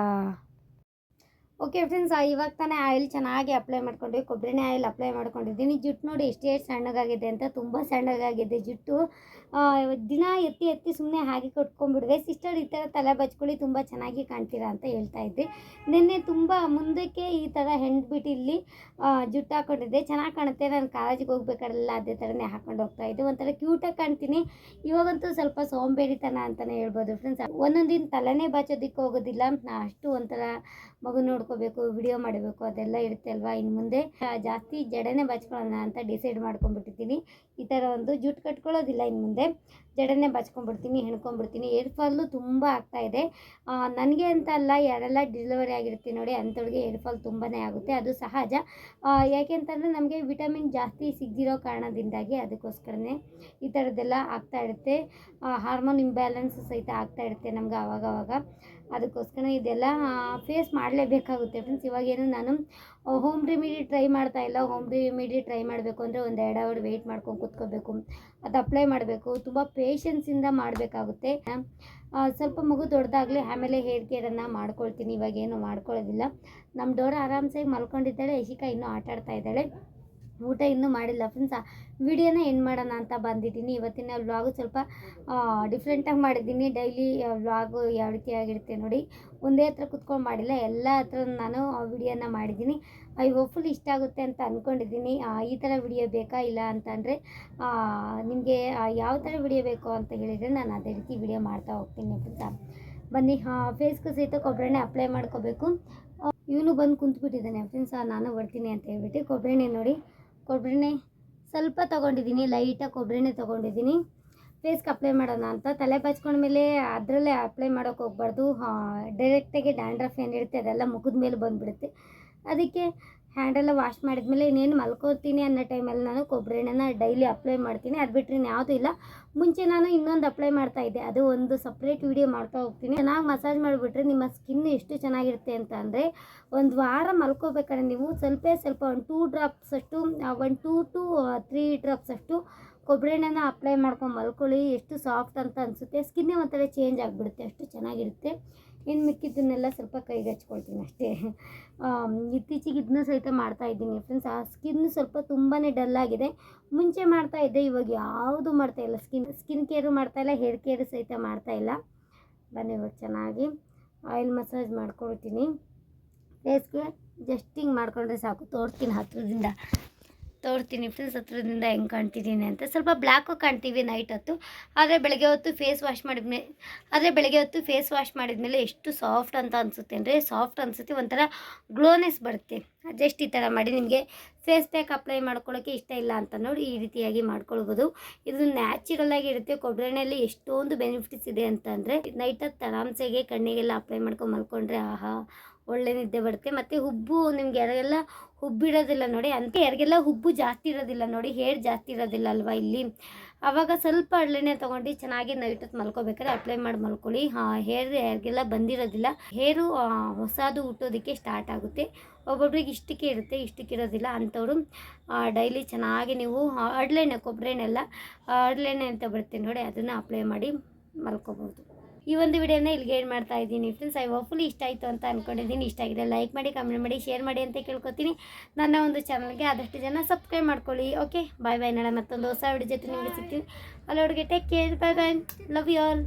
ಓಕೆ ಫ್ರೆಂಡ್ಸ್ ಇವಾಗ ತಾನೇ ಆಯಿಲ್ ಚೆನ್ನಾಗಿ ಅಪ್ಲೈ ಮಾಡ್ಕೊಂಡ್ವಿ. ಕೊಬ್ಬರಿನೇ ಆಯಿಲ್ ಅಪ್ಲೈ ಮಾಡ್ಕೊಂಡಿದ್ದೀನಿ. ಜುಟ್ಟು ನೋಡಿ ಎಷ್ಟೇ ಸಣ್ಣಗಾಗಿದೆ ಅಂತ, ತುಂಬ ಸಣ್ಣಗಾಗಿದೆ ಜುಟ್ಟು. ದಿನ ಎತ್ತಿ ಎತ್ತಿ ಸುಮ್ಮನೆ ಹಾಗೆ ಕಟ್ಕೊಂಡ್ಬಿಡಿದೆ. ಸಿಸ್ಟರ್ ಈ ಥರ ತಲೆ ಬಚ್ಕೊಳ್ಳಿ ತುಂಬ ಚೆನ್ನಾಗಿ ಕಾಣ್ತೀರಾ ಅಂತ ಹೇಳ್ತಾ ಇದ್ದೆ. ನಿನ್ನೆ ತುಂಬ ಮುಂದಕ್ಕೆ ಈ ಥರ ಹೆಣ್ಬಿಟ್ಟು ಇಲ್ಲಿ ಜುಟ್ಟು ಹಾಕೊಂಡಿದ್ದೆ ಚೆನ್ನಾಗಿ ಕಾಣುತ್ತೆ. ನಾನು ಕಾಲೇಜಿಗೆ ಹೋಗ್ಬೇಕಾದ್ರೆಲ್ಲ ಅದೇ ಥರನೇ ಹಾಕ್ಕೊಂಡು ಹೋಗ್ತಾ ಇದ್ದೆ. ಒಂಥರ ಕ್ಯೂಟಾಗಿ ಕಾಣ್ತೀನಿ. ಇವಾಗಂತೂ ಸ್ವಲ್ಪ ಸೋಂಬೇರಿತನ ಅಂತಲೇ ಹೇಳ್ಬೋದು ಫ್ರೆಂಡ್ಸ್ ದಿನ ತಲೆನೇ ಬಾಚೋದಕ್ಕೆ ಹೋಗೋದಿಲ್ಲ. ನಾ ಅಷ್ಟು ಒಂಥರ ಮಗು ನೋಡ್ಕೋಬೇಕು ವಿಡಿಯೋ ಮಾಡಬೇಕು, ಅದೆಲ್ಲ ಇರುತ್ತೆ ಅಲ್ವಾ? ಇನ್ನು ಮುಂದೆ ಜಾಸ್ತಿ ಜಡನೇ ಬಾಚ್ಕೊಳ್ಳೋಣ ಅಂತ ಡಿಸೈಡ್ ಮಾಡ್ಕೊಂಡ್ಬಿಟ್ಟಿದ್ದೀನಿ. ಈ ಥರ ಒಂದು ಜುಟ್ಟು ಕಟ್ಕೊಳ್ಳೋದಿಲ್ಲ ಇನ್ನು ಮುಂದೆ. de ಜಡೆನೇ ಬಚ್ಕೊಂಡ್ಬಿಡ್ತೀನಿ, ಹೆಣ್ಕೊಂಡ್ಬಿಡ್ತೀನಿ ಏರ್ ಫಾಲು ತುಂಬ ಇದೆ. ನನಗೆ ಅಂತ ಅಲ್ಲ, ಯಾರೆಲ್ಲ ಡಿಲಿವರಿ ಆಗಿರುತ್ತೆ ನೋಡಿ ಅಂಥವ್ರಿಗೆ ಏರ್ ಫಾಲ್ ತುಂಬಾ ಆಗುತ್ತೆ, ಅದು ಸಹಜ. ಯಾಕೆ ಅಂತಂದರೆ ನಮಗೆ ವಿಟಮಿನ್ ಜಾಸ್ತಿ ಸಿಗದಿರೋ ಕಾರಣದಿಂದಾಗಿ ಅದಕ್ಕೋಸ್ಕರನೇ ಈ ಥರದ್ದೆಲ್ಲ ಆಗ್ತಾ ಇರುತ್ತೆ. ಹಾರ್ಮೋನ್ ಇಂಬ್ಯಾಲೆನ್ಸ್ ಸಹಿತ ಆಗ್ತಾ ಇರುತ್ತೆ ನಮ್ಗೆ ಆವಾಗ ಆವಾಗ ಅದಕ್ಕೋಸ್ಕರ ಇದೆಲ್ಲ ಫೇಸ್ ಮಾಡಲೇಬೇಕಾಗುತ್ತೆ ಫ್ರೆಂಡ್ಸ್. ಇವಾಗೇನು ನಾನು ಹೋಮ್ ರೆಮಿಡಿ ಟ್ರೈ ಮಾಡ್ತಾ ಇಲ್ಲ. ಹೋಮ್ ರೆಮಿಡಿ ಟ್ರೈ ಮಾಡಬೇಕು ಅಂದರೆ ಒಂದು ಎರಡು ಅವರ್ ವೆಯ್ಟ್ ಮಾಡ್ಕೊಂಡು ಕೂತ್ಕೋಬೇಕು. ಅದು ಅಪ್ಲೈ ಮಾಡಬೇಕು. ತುಂಬ ಪೇಷನ್ಸಿಂದ ಮಾಡಬೇಕಾಗುತ್ತೆ. ಸ್ವಲ್ಪ ಮಗು ದೊಡ್ಡದಾಗಲಿ ಆಮೇಲೆ ಹೇರ್ ಕೇರನ್ನು ಮಾಡ್ಕೊಳ್ತೀನಿ ಇವಾಗೇನು ಮಾಡ್ಕೊಳ್ಳೋದಿಲ್ಲ. ನಮ್ಮ ಡೋರ ಆರಾಮ್ಸಾಗಿ ಮಲ್ಕೊಂಡಿದ್ದಾಳೆ ಯಶಿಕಾ ಇನ್ನೂ ಆಟ ಆಡ್ತಾ ಇದ್ದಾಳೆ. ಊಟ ಇನ್ನೂ ಮಾಡಿಲ್ಲ. ಫ್ರೆಂಡ್ಸ್ ವಿಡಿಯೋನ ಎಂಡ್ ಮಾಡೋಣ ಅಂತ ಬಂದಿದ್ದೀನಿ. ಇವತ್ತಿನ ವ್ಲಾಗು ಸ್ವಲ್ಪ ಡಿಫ್ರೆಂಟಾಗಿ ಮಾಡಿದ್ದೀನಿ. ಡೈಲಿ ವ್ಲಾಗು ಯಾವ ರೀತಿ ಆಗಿರುತ್ತೆ ನೋಡಿ. ಒಂದೇ ಹತ್ರ ಕುತ್ಕೊಂಡು ಮಾಡಿಲ್ಲ. ಎಲ್ಲ ಹತ್ರ ನಾನು ವಿಡಿಯೋನ ಮಾಡಿದ್ದೀನಿ. ಐ ಹೋಪ್ಫುಲ್ ಇಷ್ಟ ಆಗುತ್ತೆ ಅಂತ ಅಂದ್ಕೊಂಡಿದ್ದೀನಿ ಈ ಥರ ವಿಡಿಯೋ ಬೇಕಾ ಇಲ್ಲ ಅಂತಂದರೆ ನಿಮಗೆ ಯಾವ ಥರ ವಿಡಿಯೋ ಬೇಕು ಅಂತ ಹೇಳಿದರೆ ನಾನು ಅದೇ ರೀತಿ ವಿಡಿಯೋ ಮಾಡ್ತಾ ಹೋಗ್ತೀನಿ ಅಂತ ಬನ್ನಿ ಫೇಸ್ಗೂ ಸಹಿತ ಕೊಬ್ಬರಣ್ಣೆ ಅಪ್ಲೈ ಮಾಡ್ಕೋಬೇಕು. ಇವನು ಬಂದು ಕುಂತ್ಬಿಟ್ಟಿದ್ದಾನೆ. ಫ್ರೆಂಡ್ಸ್ ನಾನು ಬರ್ತೀನಿ ಅಂತ ಹೇಳ್ಬಿಟ್ಟು ಕೊಬ್ಬರಣ್ಣೆ ನೋಡಿ. ಕೊಬ್ಬರೆಣ್ಣೆ ಸ್ವಲ್ಪ ತೊಗೊಂಡಿದ್ದೀನಿ ಲೈಟಾಗಿ ಕೊಬ್ಬರಿನೇ ತೊಗೊಂಡಿದ್ದೀನಿ. ಫೇಸ್ಗೆ ಅಪ್ಲೈ ಮಾಡೋಣ ಅಂತ. ತಲೆ ಬಾಚ್ಕೊಂಡ್ಮೇಲೆ ಅದರಲ್ಲೇ ಅಪ್ಲೈ ಮಾಡೋಕೆ ಹೋಗ್ಬಾರ್ದು. ಡೈರೆಕ್ಟಾಗಿ ಡ್ಯಾಂಡ್ರಫ್ ಏನಿರುತ್ತೆ ಅದೆಲ್ಲ ಮುಖದ ಮೇಲೆ ಬಂದುಬಿಡುತ್ತೆ. ಅದಕ್ಕೆ ಹ್ಯಾಂಡೆಲ್ಲ ವಾಶ್ ಮಾಡಿದ್ಮೇಲೆ ಇನ್ನೇನು ಮಲ್ಕೋತೀನಿ ಅನ್ನೋ ಟೈಮಲ್ಲಿ ನಾನು ಕೊಬ್ಬರಿ ಎಣ್ಣೆನ ಡೈಲಿ ಅಪ್ಲೈ ಮಾಡ್ತೀನಿ. ಅದು ಬಿಟ್ಟರೆ ಯಾವುದೂ ಇಲ್ಲ. ಮುಂಚೆ ನಾನು ಇನ್ನೊಂದು ಅಪ್ಲೈ ಮಾಡ್ತಾ ಇದ್ದೆ. ಅದು ಒಂದು ಸಪ್ರೇಟ್ ವಿಡಿಯೋ ಮಾಡ್ತಾ ಹೋಗ್ತೀನಿ. ಚೆನ್ನಾಗಿ ಮಸಾಜ್ ಮಾಡಿಬಿಟ್ರೆ ನಿಮ್ಮ ಸ್ಕಿನ್ ಎಷ್ಟು ಚೆನ್ನಾಗಿರುತ್ತೆ ಅಂತ ಅಂದರೆ ಒಂದು ವಾರ ಮಲ್ಕೋಬೇಕಾದ್ರೆ ನೀವು ಸ್ವಲ್ಪ ಸ್ವಲ್ಪ ಒಂದು ಟೂ ಡ್ರಾಪ್ಸ್ ಅಷ್ಟು ಒಂದು ಟೂ ಟು ತ್ರೀ ಡ್ರಾಪ್ಸ್ ಅಷ್ಟು ಕೊಬ್ಬರಿ ಎಣ್ಣೆನ ಅಪ್ಲೈ ಮಾಡ್ಕೊಂಡು ಮಲ್ಕೊಳ್ಳಿ. ಎಷ್ಟು ಸಾಫ್ಟ್ ಅಂತ ಅನಿಸುತ್ತೆ. ಸ್ಕಿನ್ನೇ ಒಂಥರ ಚೇಂಜ್ ಆಗಿಬಿಡುತ್ತೆ. ಅಷ್ಟು ಚೆನ್ನಾಗಿರುತ್ತೆ. ಇನ್ನು ಮಿಕ್ಕಿದ್ದನ್ನೆಲ್ಲ ಸ್ವಲ್ಪ ಕೈಗೆ ಹಚ್ಕೊಳ್ತೀನಿ ಅಷ್ಟೇ ಇತ್ತೀಚೆಗೆ ಇದನ್ನೂ ಸಹಿತ ಮಾಡ್ತಾ ಇದ್ದೀನಿ ಫ್ರೆಂಡ್ಸ್ ಆ ಸ್ಕಿನ್ ಸ್ವಲ್ಪ ತುಂಬಾ ಆಗಿದೆ. ಮುಂಚೆ ಮಾಡ್ತಾ ಇದ್ದೆ, ಇವಾಗ ಯಾವುದು ಮಾಡ್ತಾ ಇಲ್ಲ. ಸ್ಕಿನ್ ಸ್ಕಿನ್ ಕೇರು ಮಾಡ್ತಾ ಇಲ್ಲ ಹೇರ್ ಕೇರು ಸಹಿತ ಮಾಡ್ತಾ ಇಲ್ಲ. ಬನ್ನಿ ಇವಾಗ ಚೆನ್ನಾಗಿ ಆಯಿಲ್ ಮಸಾಜ್ ಮಾಡ್ಕೊಳ್ತೀನಿ. ಫೇಸ್ಗೆ ಜಸ್ಟ್ ಹಿಂಗೆ ಮಾಡ್ಕೊಂಡ್ರೆ ಸಾಕು. ತೋರ್ತೀನಿ ಹತ್ರದಿಂದ. ತೋರ್ತೀನಿ ಫ್ರೆಂಡ್ಸ್ ಹತ್ರದಿಂದ ಹೆಂಗೆ ಕಾಣ್ತಿದ್ದೀನಿ ಅಂತ. ಸ್ವಲ್ಪ ಬ್ಲ್ಯಾಕು ಕಾಣ್ತೀವಿ ನೈಟ್ ಹೊತ್ತು. ಆದರೆ ಬೆಳಗ್ಗೆ ಹೊತ್ತು ಫೇಸ್ ವಾಶ್ ಮಾಡಿದ್ಮೇಲೆ ಆದರೆ ಬೆಳಗ್ಗೆ ಹೊತ್ತು ಫೇಸ್ ವಾಶ್ ಮಾಡಿದ್ಮೇಲೆ ಎಷ್ಟು ಸಾಫ್ಟ್ ಅಂತ ಅನಿಸುತ್ತೆ ಅಂದರೆ ಸಾಫ್ಟ್ ಅನಿಸುತ್ತೆ, ಒಂಥರ ಗ್ಲೋನೆಸ್ ಬರುತ್ತೆ. ಜಸ್ಟ್ ಈ ಥರ ಮಾಡಿ ನಿಮಗೆ ಫೇಸ್ ಪ್ಯಾಕ್ ಅಪ್ಲೈ ಮಾಡ್ಕೊಳ್ಳೋಕ್ಕೆ ಇಷ್ಟ ಇಲ್ಲ ಅಂತ ನೋಡಿ ಈ ರೀತಿಯಾಗಿ ಮಾಡ್ಕೊಳ್ಬೋದು. ಇದು ನ್ಯಾಚುರಲ್ ಆಗಿ ಇರುತ್ತೆ. ಕೊಬ್ಬರಿ ಎಣ್ಣೆಯಲ್ಲಿ ಎಷ್ಟೊಂದು ಬೆನಿಫಿಟ್ಸ್ ಇದೆ ಅಂತಂದರೆ ನೈಟ್ ಹೊತ್ತು ಆರಾಮ್ಸೆಗೆ ಕಣ್ಣಿಗೆಲ್ಲ ಅಪ್ಲೈ ಮಾಡ್ಕೊಂಡು ಮಲ್ಕೊಂಡ್ರೆ ಆಹಾ ಒಳ್ಳೆ ನಿದ್ದೆ ಬರುತ್ತೆ. ಮತ್ತು ಹುಬ್ಬು ನಿಮ್ಗೆ ಯಾರಿಗೆಲ್ಲ ಹುಬ್ಬಿಡೋದಿಲ್ಲ ನೋಡಿ ಅಂತ ಯಾರಿಗೆಲ್ಲ ಹುಬ್ಬು ಜಾಸ್ತಿ ಇರೋದಿಲ್ಲ ನೋಡಿ ಹೇರ್ ಜಾಸ್ತಿ ಇರೋದಿಲ್ಲ ಅಲ್ವಾ ಇಲ್ಲಿ? ಆವಾಗ ಸ್ವಲ್ಪ ಎಣ್ಣೆ ತೊಗೊಂಡು ಚೆನ್ನಾಗಿ ನೈಟ್ ಹೊತ್ತು ಮಲ್ಕೋಬೇಕಾದ್ರೆ ಅಪ್ಲೈ ಮಾಡಿ ಮಲ್ಕೊಳ್ಳಿ. ಹೇರ್ ಯಾರಿಗೆಲ್ಲ ಬಂದಿರೋದಿಲ್ಲ ಹೇರು ಹೊಸದು ಹುಟ್ಟೋದಕ್ಕೆ ಸ್ಟಾರ್ಟ್ ಆಗುತ್ತೆ. ಒಬ್ಬೊಬ್ರಿಗೆ ಇಷ್ಟಕ್ಕೆ ಇರುತ್ತೆ, ಇಷ್ಟಕ್ಕೆ ಇರೋದಿಲ್ಲ ಅಂಥವ್ರು. ಡೈಲಿ ಚೆನ್ನಾಗಿ ನೀವು ಅಡ್ಲೆಣ್ಣೆ ಕೊಬ್ಬರಿ ಎಣ್ಣೆ ಅಡ್ಲೆಣ್ಣೆ ಅಂತ ಬರುತ್ತೆ ನೋಡಿ, ಅದನ್ನು ಅಪ್ಲೈ ಮಾಡಿ ಮಲ್ಕೋಬೋದು ಈ ಒಂದು ವಿಡಿಯೋನ ಇಲ್ಲಿಗೆ ಏನು ಮಾಡ್ತಾ ಇದ್ದೀನಿ. ಫ್ರೆಂಡ್ಸ್ ಐ ಹೋಪ್ಫುಲಿ ಇಷ್ಟ ಆಯಿತು ಅಂತ ಅಂದ್ಕೊಂಡಿದ್ದೀನಿ ಇಷ್ಟ ಆಗಿದೆ ಲೈಕ್ ಮಾಡಿ ಕಮೆಂಟ್ ಮಾಡಿ ಶೇರ್ ಮಾಡಿ ಅಂತ ಕೇಳ್ಕೊತೀನಿ. ನನ್ನ ಒಂದು ಚಾನಲ್ಗೆ ಆದಷ್ಟು ಜನ ಸಬ್ಸ್ಕ್ರೈಬ್ ಮಾಡ್ಕೊಳ್ಳಿ ಓಕೆ ಬಾಯ್ ಬಾಯ್ ನಾಳೆ ಮತ್ತೊಂದು ಹೊಸ ವಿಡಿಯೋ ಜೊತೆ ನಿಮಗೆ ಸಿಗ್ತೀನಿ. ಅಲ್ಲೋಡಿಗೆ take care bye bye love you all